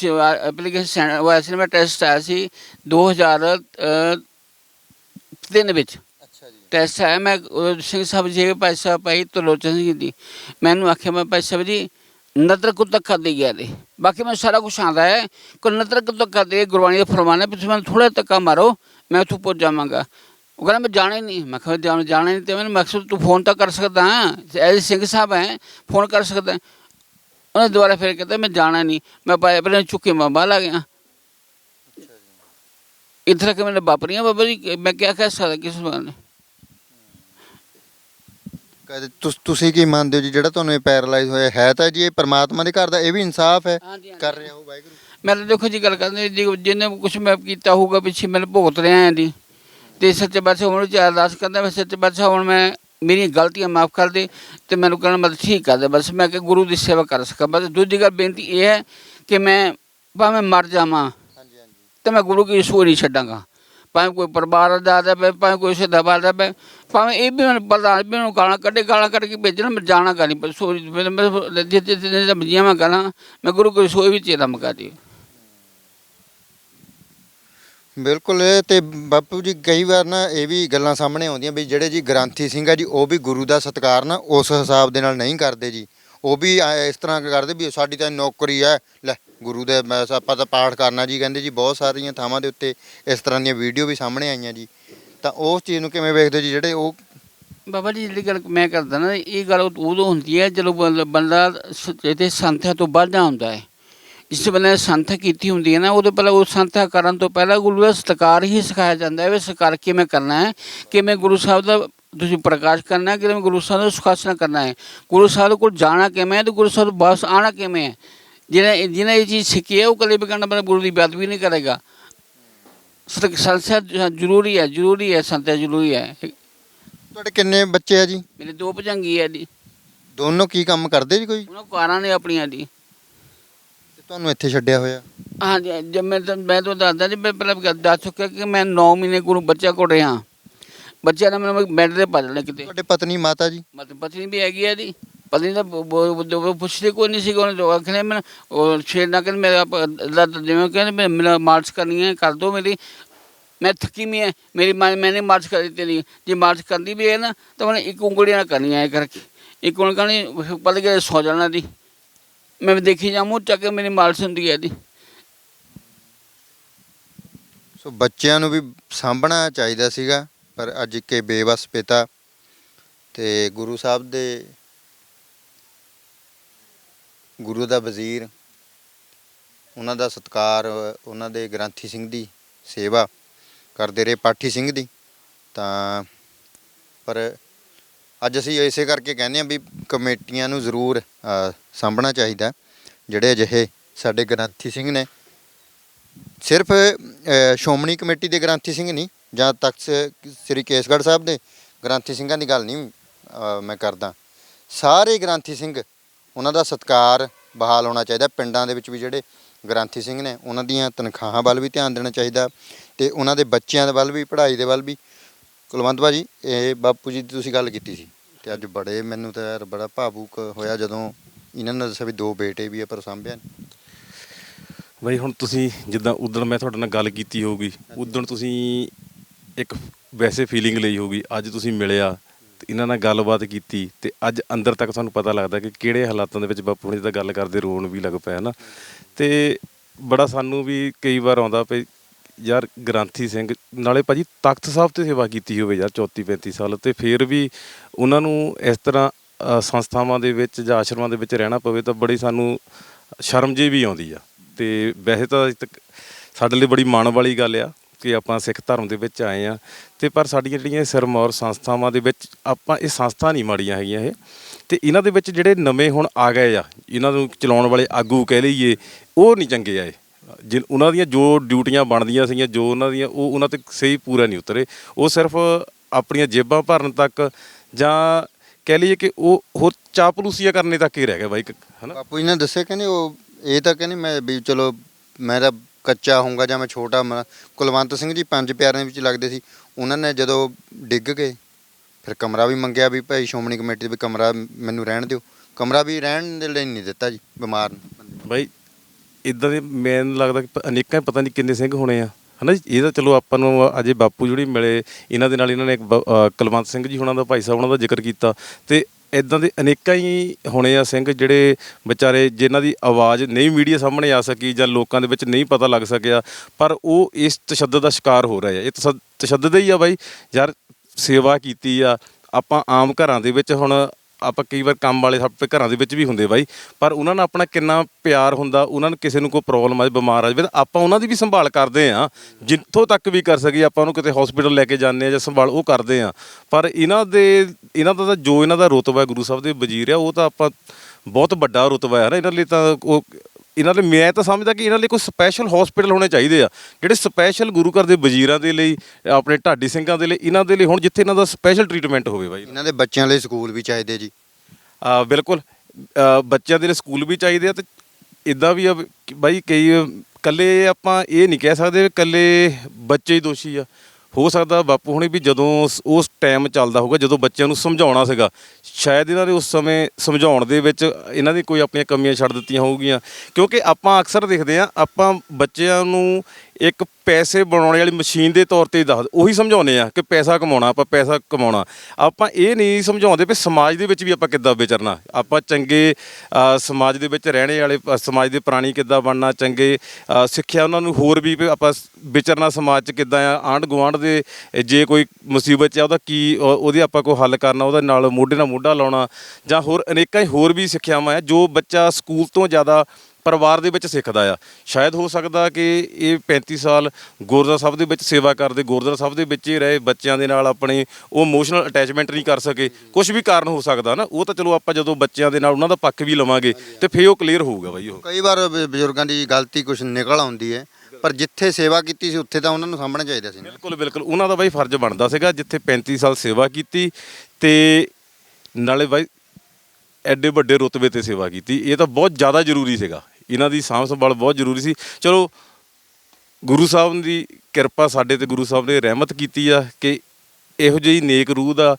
ਐਪਲੀਕੇਸ਼ਨ ਵੈਸੇ ਮੈਂ ਟੈਸਟ ਆਇਆ ਸੀ 2003 ਵਿੱਚ। ਅੱਛਾ ਜੀ। ਟੈਸਟ ਆਇਆ ਮੈਂ ਉਹ ਸਿੰਘ ਸਾਹਿਬ ਜੀ ਪੈਸਾ ਪਾਈ ਤਲੋਚਨ ਸਿੰਘ ਦੀ। ਮੈਨੂੰ ਆਖਿਆ ਮੈਂ ਪੈਸਾ ਸਾਹਿਬ ਜੀ ਨਦਰ ਕੁ ਤੱਕ ਕਰ ਦੇ ਗਿਆ ਦੇ ਬਾਕੀ ਮੈਨੂੰ ਸਾਰਾ ਕੁਝ ਆਉਂਦਾ ਹੈ ਕੋ ਨਦਰ ਕੁ ਤੱਕ ਕਰ ਦੇ ਗੁਰਬਾਣੀ ਦਾ ਫਰਮਾਨ ਹੈ ਤੁਸੀਂ ਮੈਨੂੰ ਥੋੜਾ ਧੱਕਾ ਮਾਰੋ ਮੈਂ ਉੱਥੋਂ ਪਹੁੰਚ ਜਾਵਾਂਗਾ। ਉਹ ਕਹਿੰਦਾ ਮੈਂ ਜਾਣਾ ਹੀ ਨਹੀਂ। ਮੈਂ ਕਿਹਾ ਜਾਣ ਜਾਣਾ ਨਹੀਂ ਤੇ ਮੈਨੂੰ ਮਕਸਦ ਤੂੰ ਫੋਨ ਤਾਂ ਕਰ ਸਕਦਾ ਐਜ ਸਿੰਘ ਸਾਹਿਬ ਹੈ ਫੋਨ ਕਰ ਸਕਦਾ ਉਹਨੇ ਦੁਬਾਰਾ ਫਿਰ ਕਹਿੰਦਾ ਮੈਂ ਜਾਣਾ ਨਹੀਂ। ਮੈਂ ਪਾਇਆ ਪਹਿਲਾਂ ਚੁੱਕੇ ਮੈਂ ਆ ਗਿਆ। ਇੱਧਰ ਕਿ ਮੈਨੂੰ ਵਾਪਰੀਆਂ ਬਾਬਾ ਜੀ ਮੈਂ ਕਿਆ ਕਹਿ ਸਕਦਾ ਕਿਸ ਬਾਰੇ ਕਦੇ ਤੁਸ- ਤੁਸੀਂ ਕੀ ਮੰਨਦੇ ਹੋ ਜੀ? ਜਿਹੜਾ ਤੁਹਾਨੂੰ ਇਹ ਪੈਰਾਲਾਈਜ਼ ਹੋਇਆ ਹੈ ਤਾਂ ਜੀ ਇਹ ਪ੍ਰਮਾਤਮਾ ਦੇ ਘਰ ਦਾ ਇਹ ਵੀ ਇਨਸਾਫ ਹੈ? ਹਾਂਜੀ, ਹਾਂਜੀ। ਕਰ ਰਿਹਾ ਉਹ ਵਾਹਿਗੁਰੂ? ਮੈਂ ਤਾਂ ਦੇਖੋ ਜੀ ਗੱਲ ਕਰਦੇ ਜੀ ਜਿਹਨੇ ਕੁਝ ਮੈਂ ਕੀਤਾ ਹੋਊਗਾ ਪਿੱਛੇ ਮੈਨੂੰ ਭੁਗਤ ਰਿਹਾ ਹਾਂ ਜੀ। ਤੇ ਸੱਚੇ ਪਾਤਸ਼ਾਹ ਹੁਣ ਚ ਅਰਦਾਸ ਕਰਦਾ ਮੈਂ ਸੱਚੇ ਪਾਤਸ਼ਾਹ ਹੁਣ ਮੈਂ ਮੇਰੀਆਂ ਗਲਤੀਆਂ ਮਾਫ ਕਰ ਦੇ ਤੇ ਮੈਨੂੰ ਕਹਿਣਾ ਮਤਲਬ ਠੀਕ ਕਰ ਦੇ। ਬਸ ਮੈਂ ਕਿ ਗੁਰੂ ਦੀ ਸੇਵਾ ਕਰ ਸਕਾਂ। ਬਸ ਦੂਜੀ ਗੱਲ ਬੇਨਤੀ ਇਹ ਹੈ ਕਿ ਮੈਂ ਭਾਵੇਂ ਮਰ ਜਾਵਾਂ ਹਾਂਜੀ ਹਾਂਜੀ। ਤੇ ਮੈਂ ਗੁਰੂ ਕੀ ਸੂਰ ਨਹੀਂ ਛੱਡਾਂਗਾ। ਭਾਵੇਂ ਕੋਈ ਪਰਿਵਾਰ ਦਾ ਆਦਾ ਪਏ ਭਾਵੇਂ ਕੋਈ ਸਿੱਧਾ ਬਾਦਾ ਪਏ ਭਾਵੇਂ ਇਹ ਵੀ ਮੈਨੂੰ ਪਤਾ ਵੀ ਮੈਨੂੰ ਗਾਲਾਂ ਕੱਢੇ, ਗਾਲਾਂ ਕੱਢ ਕੇ ਭੇਜਣ, ਮੈਂ ਜਾਣਾ ਕਰੀ ਪਰ ਸੋਰੀ ਮੈਂ ਜਿੱਤੇ ਜਿੱਤੇ ਮਜੀਆਂ ਮੈਂ ਗਾਲਾਂ, ਮੈਂ ਗੁਰੂ ਕੀ ਸੋਈ ਵਿੱਚ ਇਹਦਾ ਮਕਾ ਦੀ ਬਿਲਕੁਲ, ਇਹ ਤੇ ਬਾਪੂ ਜੀ ਕਈ ਵਾਰ ਨਾ ਇਹ ਵੀ ਗੱਲਾਂ ਸਾਹਮਣੇ ਆਉਂਦੀਆਂ ਵੀ ਜਿਹੜੇ ਜੀ ਗ੍ਰੰਥੀ ਸਿੰਘ ਆ ਜੀ, ਉਹ ਵੀ ਗੁਰੂ ਦਾ ਸਤਿਕਾਰ ਨਾ ਉਸ ਹਿਸਾਬ ਦੇ ਨਾਲ ਨਹੀਂ ਕਰਦੇ ਜੀ। ਉਹ ਵੀ ਇਸ ਤਰ੍ਹਾਂ ਕਰਦੇ ਵੀ ਸਾਡੀ ਤਾਂ ਨੌਕਰੀ ਹੈ ਲੈ ਗੁਰੂ ਦੇ ਆਪਾਂ ਤਾਂ ਪਾਠ ਕਰਨਾ ਜੀ, ਕਹਿੰਦੇ ਜੀ ਬਹੁਤ ਸਾਰੀਆਂ ਥਾਵਾਂ ਦੇ ਉੱਤੇ ਇਸ ਤਰ੍ਹਾਂ ਦੀਆਂ ਵੀਡੀਓ ਵੀ ਸਾਹਮਣੇ ਆਈਆਂ ਜੀ। ਤਾਂ ਉਸ ਚੀਜ਼ ਨੂੰ ਕਿਵੇਂ ਵੇਖਦੇ ਹੋ ਜੀ? ਜਿਹੜੇ ਉਹ ਬਾਬਾ ਜੀ, ਜਿਹੜੀ ਗੱਲ ਮੈਂ ਕਰਦਾ ਨਾ, ਇਹ ਗੱਲ ਉਦੋਂ ਹੁੰਦੀ ਹੈ ਜਦੋਂ ਬੰਦਾ- ਬੰਦਾ ਇਹਦੇ ਸੰਥਿਆ ਤੋਂ ਵੱਧਦਾ ਹੁੰਦਾ ਹੈ। ਜਿਸ ਬੰਦੇ ਨੇ ਸੰਥਿਆ ਕੀਤੀ ਹੁੰਦੀ ਹੈ ਨਾ, ਉਹਦੇ ਪਹਿਲਾਂ ਉਹ ਸੰਥਿਆ ਕਰਨ ਤੋਂ ਪਹਿਲਾਂ ਗੁਰੂ ਦਾ ਸਤਿਕਾਰ ਹੀ ਸਿਖਾਇਆ ਜਾਂਦਾ ਹੈ ਵੀ ਸਤਿਕਾਰ ਕਿਵੇਂ ਕਰਨਾ ਹੈ, ਕਿਵੇਂ ਗੁਰੂ ਸਾਹਿਬ ਦਾ ਤੁਸੀਂ ਪ੍ਰਕਾਸ਼ ਕਰਨਾ ਹੈ, ਕਿਵੇਂ ਗੁਰੂ ਸਾਹਿਬ ਦਾ ਸੁਖਾਸਨ ਕਰਨਾ ਹੈ। ਗੁਰੂ ਸਾਹਿਬ ਕੋਲ ਜਾਣਾ ਕਿਵੇਂ ਹੈ ਤੇ ਗੁਰੂ ਸਾਹਿਬ ਤੋਂ ਵਾਪਸ ਆਣਾ ਕਿਵੇਂ ਹੈ? ਜਿਹਨੇ ਜਿਹਨੇ ਇਹ ਚੀਜ਼ ਸਿੱਖੀ ਹੈ, ਉਹ ਕਦੇ ਵੀ ਕਹਿੰਦਾ ਗੁਰੂ ਦੀ ਬਾਤ ਵੀ ਨਹੀਂ ਕਰੇਗਾ। ਸੰਥਿਆ ਜ਼ਰੂਰੀ ਹੈ ਜ਼ਰੂਰੀ ਹੈ ਸੰਥਿਆ ਜ਼ਰੂਰੀ ਹੈ। ਤੁਹਾਡੇ ਕਿੰਨੇ ਬੱਚੇ ਆ ਜੀ? ਮੇਰੇ ਦੋ ਭਜੰਗੀ ਹੈ ਜੀ। ਦੋਨੋਂ ਕੀ ਕੰਮ ਕਰਦੇ ਜੀ ਕੋਈ? ਉਹਨਾਂ ਕਾਰਾਂ ਨੇ ਆਪਣੀਆਂ ਦੀ ਤੇ ਤੁਹਾਨੂੰ ਇੱਥੇ ਛੱਡਿਆ ਹੋਇਆ? ਹਾਂਜੀ ਜਦ ਮੈਂ ਤਾਂ ਮੈਂ ਤਾਂ ਦੱਸਦਾ ਜੀ ਮੈਂ ਪਹਿਲਾਂ ਦੱਸ ਚੁੱਕਿਆ ਕਿ ਮੈਂ 9 ਮਹੀਨੇ ਗੁਰੂ ਬੱਚਾ ਕੋਲ ਰਿਹਾ। ਬੱਚਿਆਂ ਨੇ ਮੈਨੂੰ ਬੈੱਡ ਤੇ ਪਾ ਲੈਣਾ ਕਿਤੇ। ਤੁਹਾਡੇ ਪਤਨੀ ਮਾਤਾ ਜੀ? ਮਤਲਬ ਪਤਨੀ ਵੀ ਹੈਗੀ ਹੈ ਜੀ। ਪਤਨੀ ਤਾਂ ਪੁੱਛਦੇ ਕੋਈ ਨਹੀਂ ਸੀ ਉਹਨੇ ਲੋਕਾਂ ਕਹਿੰਦੇ ਮੈਂ ਉਹ ਛੇੜ ਨਾ ਕਹਿੰਦੇ ਮੇਰਾ ਪ- ਜਿਵੇਂ ਕਹਿੰਦੇ ਮੇਰਾ ਮਾਰਚ ਕਰਨੀ ਹੈ ਕਰ ਦੋ ਮੇਰੀ। ਮੈਂ ਥੱਕੀ ਵੀ ਮੇਰੀ ਮਾਂ ਮੈंने ਮਾਰਚ ਕਰ ਦਿੱਤੀ ਨਹੀਂ ਜੇ ਮਾਰਚ ਕਰਦੀ ਵੀ ਹੈ ਨਾ, ਤਾਂ ਉਹਨੇ ਇੱਕ ਉਂਗਲੀ ਨਾਲ ਕਰਨੀ ਹੈ ਕਰਕੇ। ਇੱਕ ਉਂਗਲੀ ਕਰਨੀ ਪਲ ਕੇ ਸੌ ਜਾਣਾ ਦੀ। ਮੈਂ ਦੇਖੀ ਜਾ ਚੱਕ ਕੇ ਮੇਰੀ ਮਾਲਸ਼ ਹੁੰਦੀ ਹੈ ਦੀ ਸੋ ਬੱਚਿਆਂ ਨੂੰ ਵੀ ਸਾਂਭਣਾ ਚਾਹੀਦਾ ਸੀਗਾ, ਪਰ ਅੱਜ ਇੱਕ ਇਹ ਬੇਵਸ ਪਿਤਾ ਤੇ ਗੁਰੂ ਸਾਹਿਬ ਦੇ ਗੁਰੂ ਦਾ ਵਜ਼ੀਰ ਉਹਨਾਂ ਦਾ ਸਤਕਾਰ ਉਹਨਾਂ ਦੇ ਗ੍ਰੰਥੀ ਸਿੰਘ ਦੀ ਸੇਵਾ ਕਰਦੇ ਰਹੇ ਪਾਠੀ ਸਿੰਘ ਦੀ। ਤਾਂ ਪਰ ਅੱਜ ਅਸੀਂ ਇਸੇ ਕਰਕੇ ਕਹਿੰਦੇ ਆ ਵੀ ਕਮੇਟੀਆਂ ਨੂੰ ਜ਼ਰੂਰ ਸਾਂਭਣਾ ਚਾਹੀਦਾ ਜਿਹੜੇ ਅਜਿਹੇ ਸਾਡੇ ਗ੍ਰੰਥੀ ਸਿੰਘ ਨੇ। ਸਿਰਫ ਅ, ਸ਼੍ਰੋਮਣੀ ਕਮੇਟੀ ਦੇ ਗ੍ਰੰਥੀ ਸਿੰਘ ਨਹੀਂ ਜਾਂ ਤਖਤ ਸ੍ਰੀ ਕੇਸਗੜ੍ਹ ਸਾਹਿਬ ਦੇ ਗ੍ਰੰਥੀ ਸਿੰਘਾਂ ਦੀ ਗੱਲ ਨਹੀਂ ਮੈਂ ਕਰਦਾ। ਸਾਰੇ ਗ੍ਰੰਥੀ ਸਿੰਘ ਉਹਨਾਂ ਦਾ ਸਤਕਾਰ ਬਹਾਲ ਹੋਣਾ ਚਾਹੀਦਾ। ਪਿੰਡਾਂ ਦੇ ਵਿੱਚ ਵੀ ਜਿਹੜੇ ਗ੍ਰੰਥੀ ਸਿੰਘ ਨੇ ਉਹਨਾਂ ਦੀਆਂ ਤਨਖਾਹਾਂ ਵੱਲ ਵੀ ਧਿਆਨ ਦੇਣਾ ਚਾਹੀਦਾ ਤੇ ਉਹਨਾਂ ਦੇ ਬੱਚਿਆਂ ਦੇ ਵੱਲ ਵੀ ਪੜ੍ਹਾਈ ਦੇ ਵੱਲ ਵੀ। ਕੁਲਵੰਤ ਭਾਜੀ ਇਹ ਬਾਪੂ ਜੀ ਦੀ ਤੁਸੀਂ ਗੱਲ ਕੀਤੀ ਸੀ ਤੇ ਅੱਜ ਬੜੇ ਮੈਨੂੰ ਤਾਂ ਯਾਰ ਬੜਾ ਭਾਵੁਕ ਹੋਇਆ ਜਦੋਂ ਇਹਨਾਂ ਨੇ ਦੱਸਿਆ ਵੀ ਦੋ ਬੇਟੇ ਵੀ ਆ ਪਰ ਸਾਂਭਿਆ ਨਹੀਂ। ਬਈ ਹੁਣ ਤੁਸੀਂ ਜਿੱਦਾਂ ਉਦੋਂ ਮੈਂ ਤੁਹਾਡੇ ਨਾਲ ਗੱਲ ਕੀਤੀ ਹੋਊਗੀ ਉਦੋਂ ਤੁਸੀਂ ਇੱਕ ਵੈਸੇ ਫੀਲਿੰਗ ਲਈ ਹੋਊਗੀ ਅੱਜ ਤੁਸੀਂ ਮਿਲਿਆ। ਇਹਨਾਂ ਨਾਲ ਗੱਲਬਾਤ ਕੀਤੀ ਤੇ ਅੱਜ ਅੰਦਰ ਤੱਕ ਸਾਨੂੰ ਪਤਾ ਲੱਗਦਾ ਕਿ ਕਿਹੜੇ ਹਾਲਾਤਾਂ ਦੇ ਵਿੱਚ ਬਾਪੂ ਨੇ ਜਿੱਦਾਂ ਗੱਲ ਕਰਦੇ ਰੋਣ ਵੀ ਲੱਗ ਪਿਆ ਨਾ ਤੇ ਬੜਾ ਸਾਨੂੰ ਵੀ ਕਈ ਵਾਰ ਆਉਂਦਾ ਪਈ ਯਾਰ ਗ੍ਰਾਂਥੀ ਸਿੰਘ ਨਾਲੇ ਭਾਜੀ ਤਖਤ ਸਾਹਿਬ ਤੇ ਸੇਵਾ ਕੀਤੀ ਹੋਵੇ ਯਾਰ 34 35 ਸਾਲ ਤੇ ਫਿਰ ਵੀ ਉਹਨਾਂ ਨੂੰ ਇਸ ਤਰ੍ਹਾਂ ਅ, ਸੰਸਥਾਵਾਂ ਦੇ ਵਿੱਚ ਜਾਂ ਆਸ਼ਰਮਾਂ ਦੇ ਵਿੱਚ ਰਹਿਣਾ ਪਵੇ ਤਾਂ ਬੜੀ ਸਾਨੂੰ ਸ਼ਰਮ ਜਿਹੀ ਵੀ ਆਉਂਦੀ ਆ। ਤੇ ਵੈਸੇ ਤਾਂ ਅੱਜ ਤੱਕ ਸਾਡੇ ਲਈ ਬੜੀ ਮਾਣ ਵਾਲੀ ਗੱਲ ਆ। ਕਿ ਆਪਾਂ ਸਿੱਖ ਧਰਮ ਦੇ ਵਿੱਚ ਆਏ ਆ ਤੇ ਪਰ ਸਾਡੀਆਂ ਜਿਹੜੀਆਂ ਸਿਰਮੌਰ ਸੰਸਥਾਵਾਂ ਦੇ ਵਿੱਚ ਆਪਾਂ ਇਹ ਸੰਸਥਾ ਨਹੀਂ ਮਾੜੀਆਂ ਹੈਗੀਆਂ ਇਹ। ਤੇ ਇਹਨਾਂ ਦੇ ਵਿੱਚ ਜਿਹੜੇ ਨਵੇਂ ਹੁਣ ਆ ਗਏ ਆ, ਇਹਨਾਂ ਨੂੰ ਚਲਾਉਣ ਵਾਲੇ ਆਗੂ ਕਹਿ ਲਈਏ, ਉਹ ਨਹੀਂ ਚੰਗੇ ਆਏ। ਇਹ ਜਿ ਉਹਨਾਂ ਦੀਆਂ ਜੋ ਡਿਊਟੀਆਂ ਬਣਦੀਆਂ ਸੀਗੀਆਂ, ਜੋ ਉਹਨਾਂ ਦੀਆਂ ਉਹ ਉਹਨਾਂ ਤੇ ਸਹੀ ਪੂਰਾ ਨਹੀਂ ਉਤਰੇ। ਉਹ ਸਿਰਫ ਆਪਣੀਆਂ ਜੇਬਾਂ ਭਰਨ ਤੱਕ ਜਾਂ ਕਹਿ ਲਈਏ ਕਿ ਉਹ ਹੋਰ ਚਾਪਲੂਸੀਆਂ ਕਰਨੇ ਤੱਕ ਹੀ ਰਹਿ ਗਿਆ ਬਾਈ ਹਨਾ? ਬਾਪੂ ਜੀ ਨੇ ਦੱਸਿਆ ਕਹਿੰਦੇ ਉਹ ਇਹ ਤਾਂ ਕਹਿੰਦੇ ਮੈਂ ਵੀ ਚਲੋ, ਮੈਂ ਤਾਂ ਕੱਚਾ ਹੋਊਂਗਾ ਜਾਂ ਮੈਂ ਛੋਟਾ ਮੈਂ ਕੁਲਵੰਤ ਸਿੰਘ ਜੀ ਪੰਜ ਪਿਆਰਿਆਂ ਵਿੱਚ ਲੱਗਦੇ ਸੀ ਉਹਨਾਂ ਨੇ ਜਦੋਂ ਡਿੱਗ ਗਏ ਫਿਰ ਕਮਰਾ ਵੀ ਮੰਗਿਆ ਵੀ ਭਾਈ ਸ਼੍ਰੋਮਣੀ ਕਮੇਟੀ ਵੀ ਕਮਰਾ ਮੈਨੂੰ ਰਹਿਣ ਦਿਓ। ਕਮਰਾ ਵੀ ਰਹਿਣ ਦੇ ਲਈ ਨਹੀਂ ਦਿੱਤਾ ਜੀ ਬਿਮਾਰ ਨੂੰ। ਬਾਈ ਇਦਾਂ ਦੇ ਮੈਨੂੰ ਲੱਗਦਾ ਕਿ ਪ- ਅਨੇਕਾਂ ਹੀ ਪਤਾ ਨਹੀਂ ਕਿੰਨੇ ਸਿੰਘ ਹੋਣੇ ਆ। ਹਨਾ ਜੀ? ਇਹ ਤਾਂ ਚਲੋ ਆਪਾਂ ਨੂੰ ਅਜੇ ਬਾਪੂ ਜਿਹੜੀ ਮਿਲੇ ਇਹਨਾਂ ਦੇ ਨਾਲ ਇਹਨਾਂ ਨੇ ਇੱਕ ਬ- ਅ, ਕੁਲਵੰਤ ਸਿੰਘ ਜੀ ਹੁਣਾਂ ਦਾ ਭਾਈ ਸਾਹਿਬ ਉਹਨਾਂ ਦਾ ਜ਼ਿਕਰ ਕੀਤਾ। ਤੇ ਇਦਾਂ ਦੇ ਅਨੇਕਾਂ ਹੀ ਹੋਣੇ ਆ ਸਿੰਘ ਜਿਹੜੇ ਵਿਚਾਰੇ ਜਿਨ੍ਹਾਂ ਦੀ ਆਵਾਜ਼ ਨਹੀਂ ਮੀਡੀਆ ਸਾਹਮਣੇ ਆ ਸਕੀ ਜਾਂ ਲੋਕਾਂ ਦੇ ਵਿੱਚ ਨਹੀਂ ਪਤਾ ਲੱਗ ਸਕਿਆ, ਪਰ ਉਹ ਇਸ ਤਸ਼ੱਦਦ ਦਾ ਸ਼ਿਕਾਰ ਹੋ ਰਹੇ ਆ। ਇਹ ਤਸ਼ੱਦ- ਤਸ਼ੱਦਦ ਹੀ ਆ ਬਾਈ। ਯਾਰ, ਸੇਵਾ ਕੀਤੀ ਆ। ਆਪਾਂ ਆਮ ਘਰਾਂ ਦੇ ਵਿੱਚ ਹੁਣ ਆਪਾਂ ਕਈ ਵਾਰ ਕੰਮ ਵਾਲੇ ਸਾਡੇ ਘਰਾਂ ਦੇ ਵਿੱਚ ਵੀ ਹੁੰਦੇ ਬਾਈ, ਪਰ ਉਹਨਾਂ ਨਾਲ ਆਪਣਾ ਕਿੰਨਾ ਪਿਆਰ ਹੁੰਦਾ, ਉਹਨਾਂ ਨੂੰ ਕਿਸੇ ਨੂੰ ਕੋਈ ਪ੍ਰੋਬਲਮ ਆ ਜਾਵੇ ਬਿਮਾਰ ਆ ਜਾਵੇ, ਤਾਂ ਆਪਾਂ ਉਹਨਾਂ ਦੀ ਵੀ ਸੰਭਾਲ ਕਰਦੇ ਆ ਜਿੱਥੋਂ ਤੱਕ ਵੀ ਕਰ ਸਕੀ ਆਪਾਂ ਉਹਨੂੰ ਕਿਤੇ ਹਸਪੀਟਲ ਲੈ ਕੇ ਜਾਂਦੇ ਆ ਜਾਂ ਸੰਭਾਲ ਉਹ ਕਰਦੇ ਆ ਪਰ ਇਹਨਾਂ ਦੇ, ਇਹਨਾਂ ਦਾ ਤਾਂ ਜੋ ਇਹਨਾਂ ਦਾ ਰੁਤਬਾ ਗੁਰੂ ਸਾਹਿਬ ਦੇ ਵਜ਼ੀਰ ਆ, ਉਹ ਤਾਂ ਆਪਾਂ ਬਹੁਤ ਵੱਡਾ ਰੁਤਬਾ ਹੈ ਨਾ, ਇਹਨਾਂ ਲਈ ਤਾਂ ਉਹ ਇਹਨਾਂ ਲਈ ਮੈਂ ਤਾਂ ਸਮਝਦਾ ਕਿ ਇਹਨਾਂ ਲਈ ਕੋਈ ਸਪੈਸ਼ਲ ਹਸਪੀਟਲ ਹੋਣੇ ਚਾਹੀਦੇ ਆ ਜਿਹੜੇ ਸਪੈਸ਼ਲ ਗੁਰੂ ਘਰ ਦੇ ਵਜ਼ੀਰਾਂ ਦੇ ਲਈ ਆਪਣੇ ਢਾਡੀ ਸਿੰਘਾਂ ਦੇ ਲਈ ਇਹਨਾਂ ਦੇ ਲਈ ਹੁਣ ਜਿੱਥੇ ਇਹਨਾਂ ਦਾ ਸਪੈਸ਼ਲ ਟ੍ਰੀਟਮੈਂਟ ਹੋਵੇ ਬਾਈ। ਇਹਨਾਂ ਦੇ ਬੱਚਿਆਂ ਲਈ ਸਕੂਲ ਵੀ ਚਾਹੀਦੇ ਜੀ। ਆ ਬਿਲਕੁਲ ਬੱਚਿਆਂ ਦੇ ਲਈ ਸਕੂਲ ਵੀ ਚਾਹੀਦੇ ਆ ਤੇ ਇਦਾਂ ਵੀ ਆ ਬਾਈ ਕਈ ਕੱਲੇ ਆਪਾਂ ਇਹ ਨਹੀਂ ਕਹਿ ਸਕਦੇ ਕੱਲੇ ਬੱਚੇ ਹੀ ਦੋਸ਼ੀ ਆ। ਹੋ ਸਕਦਾ ਬਾਪੂ ਹੁਣੀ ਵੀ ਜਦੋਂ ਉਸ- ਉਸ ਟਾਈਮ ਚੱਲਦਾ ਹੋਊਗਾ, ਜਦੋਂ ਬੱਚਿਆਂ ਨੂੰ ਸਮਝਾਉਣਾ ਸੀਗਾ। ਸ਼ਾਇਦ ਇਹਨਾਂ ਨੇ ਉਸ ਸਮੇਂ ਸਮਝਾਉਣ ਦੇ ਵਿੱਚ ਇਹਨਾਂ ਦੀ ਕੋਈ ਆਪਣੀਆਂ ਕਮੀਆਂ ਛੱਡ ਦਿੱਤੀਆਂ ਹੋਊਗੀਆਂ। ਕਿਉਂਕਿ ਆਪਾਂ ਅਕਸਰ ਦੇਖਦੇ ਆ ਆਪਾਂ ਬੱਚਿਆਂ ਨੂੰ ਇੱਕ ਪੈਸੇ ਬਣਾਉਣ ਵਾਲੀ ਮਸ਼ੀਨ ਦੇ ਤੌਰ ਤੇ ਦੱਸ ਉਹੀ ਸਮਝਾਉਂਦੇ ਆ ਕਿ ਪੈਸਾ ਕਮਾਉਣਾ, ਆਪਾਂ ਪੈਸਾ ਕਮਾਉਣਾ। ਆਪਾਂ ਇਹ ਨਹੀਂ ਸਮਝਾਉਂਦੇ ਵੀ ਸਮਾਜ ਦੇ ਵਿੱਚ ਵੀ ਆਪਾਂ ਕਿੱਦਾਂ ਵਿਚਰਨਾ। ਆਪਾਂ ਚੰਗੇ ਸਮਾਜ ਦੇ ਵਿੱਚ ਰਹਿਣੇ ਵਾਲੇ ਸਮਾਜ ਦੇ ਪ੍ਰਾਣੀ ਕਿੱਦਾਂ ਬਣਨਾ, ਚੰਗੇ ਸਿੱਖਿਆ ਉਹਨਾਂ ਨੂੰ ਹੋਰ ਵੀ ਆਪਾਂ ਵਿਚਰਨਾ ਸਮਾਜ 'ਚ ਕਿੱਦਾਂ ਆ ਆਂਢ ਗੁਆਂਢ ਦੇ, ਜੇ ਕੋਈ ਮੁਸੀਬਤ 'ਚ ਆ ਉਹਦਾ ਕੀ ਉਹਦੇ ਆਪਾਂ ਕੋਈ ਹੱਲ ਕਰਨਾ, ਉਹਦੇ ਨਾਲ ਮੋਢੇ ਨਾਲ ਮੋਢਾ ਲਾਉਣਾ ਜਾਂ ਹੋਰ ਅਨੇਕਾਂ ਹੀ ਹੋਰ ਵੀ ਸਿੱਖਿਆਵਾਂ ਆ, ਜੋ ਬੱਚਾ ਸਕੂਲ ਤੋਂ ਜ਼ਿਆਦਾ ਪਰਿਵਾਰ ਦੇ ਵਿੱਚ ਸਿੱਖਦਾ ਆ। ਸ਼ਾਇਦ ਹੋ ਸਕਦਾ ਕਿ ਇਹ 35 ਸਾਲ ਗੁਰਦੁਆਰਾ ਸਾਹਿਬ ਦੇ ਵਿੱਚ ਸੇਵਾ ਕਰਦੇ ਗੁਰਦੁਆਰਾ ਸਾਹਿਬ ਦੇ ਵਿੱਚ ਹੀ ਰਹੇ ਬੱਚਿਆਂ ਦੇ ਨਾਲ ਆਪਣੀ ਉਹ ਇਮੋਸ਼ਨਲ ਅਟੈਚਮੈਂਟ ਨਹੀਂ ਕਰ ਸਕੇ। ਕੁਝ ਵੀ ਕਾਰਨ ਹੋ ਸਕਦਾ ਨਾ ਉਹ ਤਾਂ ਚਲੋ ਆਪਾਂ ਜਦੋਂ ਬੱਚਿਆਂ ਦੇ ਨਾਲ ਉਹਨਾਂ ਦਾ ਪੱਖ ਵੀ ਲਵਾਂਗੇ ਤੇ ਫੇਰ ਉਹ ਕਲੀਅਰ ਹੋਊਗਾ ਬਾਈ ਉਹ। ਕਈ ਵਾਰ ਬਜ਼ੁਰਗਾਂ ਦੀ ਗਲਤੀ ਕੁਝ ਨਿਕਲ ਆਉਂਦੀ ਹੈ ਪਰ ਜਿੱਥੇ ਸੇਵਾ ਕੀਤੀ ਸੀ ਉੱਥੇ ਤਾਂ ਉਹਨਾਂ ਨੂੰ ਸਾਹਮਣੇ ਚਾਹੀਦਾ ਸੀ ਬਿਲਕੁਲ ਬਿਲਕੁਲ। ਉਹਨਾਂ ਦਾ ਬਾਈ ਫਰਜ਼ ਬਣਦਾ ਸੀਗਾ ਜਿੱਥੇ 35 ਸਾਲ ਸੇਵਾ ਕੀਤੀ ਤੇ ਨਾਲੇ ਬਾਈ ਐਡੇ ਵੱਡੇ ਰੁਤਬੇ ਤੇ ਸੇਵਾ ਕੀਤੀ। ਇਹ ਤਾਂ ਬਹੁਤ ਜ਼ਿਆਦਾ ਜ਼ਰੂਰੀ ਸੀਗਾ। ਇਹਨਾਂ ਦੀ ਸਾਂਭ ਸੰਭਾਲ ਬਹੁਤ ਜ਼ਰੂਰੀ ਸੀ। ਚਲੋ, ਗੁਰੂ ਸਾਹਿਬ ਦੀ ਕਿਰਪਾ ਸਾਡੇ ਤੇ ਗੁਰੂ ਸਾਹਿਬ ਨੇ ਰਹਿਮਤ ਕੀਤੀ ਆ ਕਿ ਇਹੋ ਜਿਹੀ ਨੇਕ ਰੂਹ ਦਾ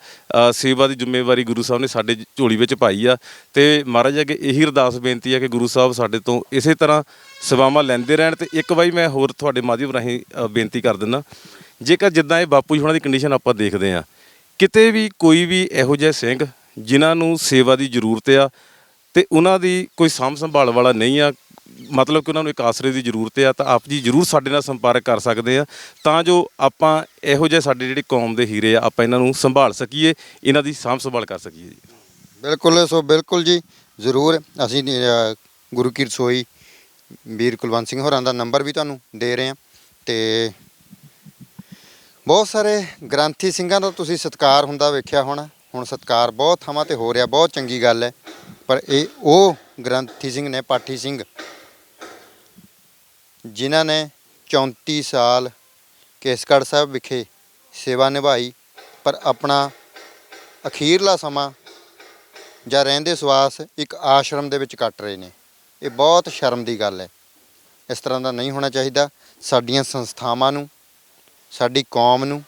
ਸੇਵਾ ਦੀ ਜ਼ਿੰਮੇਵਾਰੀ ਗੁਰੂ ਸਾਹਿਬ ਨੇ ਸਾਡੇ ਝੋਲੀ ਵਿੱਚ ਪਾਈ ਆ। ਤੇ ਮਹਾਰਾਜ ਅੱਗੇ ਇਹੀ ਅਰਦਾਸ ਬੇਨਤੀ ਆ ਕਿ ਗੁਰੂ ਸਾਹਿਬ ਸਾਡੇ ਤੋਂ ਇਸੇ ਤਰ੍ਹਾਂ ਸੇਵਾਵਾਂ ਲੈਂਦੇ ਰਹਿਣ ਤੇ ਇੱਕ ਵਾਰੀ ਮੈਂ ਹੋਰ ਤੁਹਾਡੇ ਮਾਧਿਅਮ ਰਾਹੀਂ ਬੇਨਤੀ ਕਰ ਦਿੰਦਾ। ਜੇਕਰ ਜਿੱਦਾਂ ਇਹ ਬਾਪੂ ਜੀ ਹੁਣਾਂ ਦੀ ਕੰਡੀਸ਼ਨ ਆਪਾਂ ਦੇਖਦੇ ਆ, ਕਿਤੇ ਵੀ ਕੋਈ ਵੀ ਇਹੋ ਜਿਹੇ ਸਿੰਘ ਜਿਨ੍ਹਾਂ ਨੂੰ ਸੇਵਾ ਦੀ ਜ਼ਰੂਰਤ ਆ ਤੇ ਉਹਨਾਂ ਦੀ ਕੋਈ ਸਾਂਭ ਸੰਭਾਲ ਵਾਲਾ ਨਹੀਂ ਆ। ਮਤਲਬ ਕਿ ਉਹਨਾਂ ਨੂੰ ਇੱਕ ਆਸਰੇ ਦੀ ਜ਼ਰੂਰਤ ਆ, ਤਾਂ ਆਪ ਜੀ ਜ਼ਰੂਰ ਸਾਡੇ ਨਾਲ ਸੰਪਰਕ ਕਰ ਸਕਦੇ ਆ। ਤਾਂ ਜੋ ਆਪਾਂ ਇਹੋ ਜਿਹੇ ਸਾਡੇ ਜਿਹੜੇ ਕੌਮ ਦੇ ਹੀਰੇ ਆ, ਆਪਾਂ ਇਹਨਾਂ ਨੂੰ ਸੰਭਾਲ ਸਕੀਏ, ਇਹਨਾਂ ਦੀ ਸਾਂਭ ਸੰਭਾਲ ਕਰ ਸਕੀਏ ਜੀ। ਬਿਲਕੁਲ, ਸੋ ਬਿਲਕੁਲ ਜੀ, ਜ਼ਰੂਰ ਅਸੀਂ ਗੁਰੂ ਕੀ ਰਸੋਈ ਵੀਰ ਕੁਲਵੰਤ ਸਿੰਘ ਹੋਰਾਂ ਦਾ ਨੰਬਰ ਵੀ ਤੁਹਾਨੂੰ ਦੇ ਰਹੇ ਹਾਂ। ਤੇ ਬਹੁਤ ਸਾਰੇ ਗ੍ਰੰਥੀ ਸਿੰਘਾਂ ਦਾ ਤੁਸੀਂ ਸਤਿਕਾਰ ਹੁੰਦਾ ਵੇਖਿਆ ਹੋਣਾ। ਹੁਣ ਸਤਿਕਾਰ ਬਹੁਤ ਥਾਵਾਂ ਤੇ ਹੋ ਰਿਹਾ, ਬਹੁਤ ਚੰਗੀ ਗੱਲ ਹੈ। ਪਰ ਇਹ ਉਹ ਗ੍ਰੰਥੀ ਸਿੰਘ ਨੇ, ਪਾਠੀ ਸਿੰਘ, ਜਿਨ੍ਹਾਂ ਨੇ 34 ਸਾਲ ਕੇਸਗੜ੍ਹ ਸਾਹਿਬ ਵਿਖੇ ਸੇਵਾ ਨਿਭਾਈ, ਪਰ ਆਪਣਾ ਅਖੀਰਲਾ ਸਮਾਂ ਜਾਂ ਰਹਿੰਦੇ ਸਵਾਸ ਇੱਕ ਆਸ਼ਰਮ ਦੇ ਵਿੱਚ ਕੱਟ ਰਹੇ ਨੇ। ਇਹ ਬਹੁਤ ਸ਼ਰਮ ਦੀ ਗੱਲ ਹੈ। ਇਸ ਤਰ੍ਹਾਂ ਦਾ ਨਹੀਂ ਹੋਣਾ ਚਾਹੀਦਾ। ਸਾਡੀਆਂ ਸੰਸਥਾਵਾਂ ਨੂੰ, ਸਾਡੀ ਕੌਮ ਨੂੰ,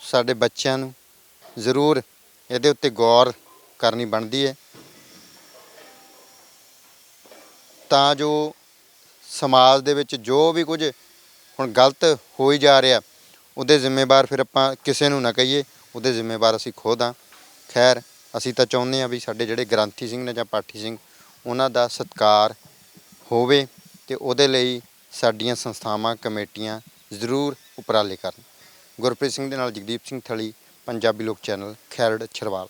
ਸਾਡੇ ਬੱਚਿਆਂ ਨੂੰ ਜ਼ਰੂਰ ਇਹਦੇ ਉੱਤੇ ਗੌਰ ਕਰਨੀ ਬਣਦੀ ਹੈ। ਤਾਂ ਜੋ ਸਮਾਜ ਦੇ ਵਿੱਚ ਜੋ ਵੀ ਕੁਝ ਹੁਣ ਗਲਤ ਹੋਈ ਜਾ ਰਿਹਾ, ਉਹਦੇ ਜ਼ਿੰਮੇਵਾਰ ਫਿਰ ਆਪਾਂ ਕਿਸੇ ਨੂੰ ਨਾ ਕਹੀਏ, ਉਹਦੇ ਜ਼ਿੰਮੇਵਾਰ ਅਸੀਂ ਖੁਦ ਹਾਂ। ਖੈਰ, ਅਸੀਂ ਤਾਂ ਚਾਹੁੰਦੇ ਹਾਂ ਵੀ ਸਾਡੇ ਜਿਹੜੇ ਗ੍ਰੰਥੀ ਸਿੰਘ ਨੇ ਜਾਂ ਪਾਠੀ ਸਿੰਘ, ਉਹਨਾਂ ਦਾ ਸਤਿਕਾਰ ਹੋਵੇ ਤੇ ਉਹਦੇ ਲਈ ਸਾਡੀਆਂ ਸੰਸਥਾਵਾਂ, ਕਮੇਟੀਆਂ ਜ਼ਰੂਰ ਉਪਰਾਲੇ ਕਰਨ। ਗੁਰਪ੍ਰੀਤ ਸਿੰਘ ਦੇ ਨਾਲ ਜਗਦੀਪ ਸਿੰਘ ਥਲੀ, ਪੰਜਾਬੀ ਲੋਕ ਚੈਨਲ, ਖੈਰੜ, ਛਰਵਾਲ।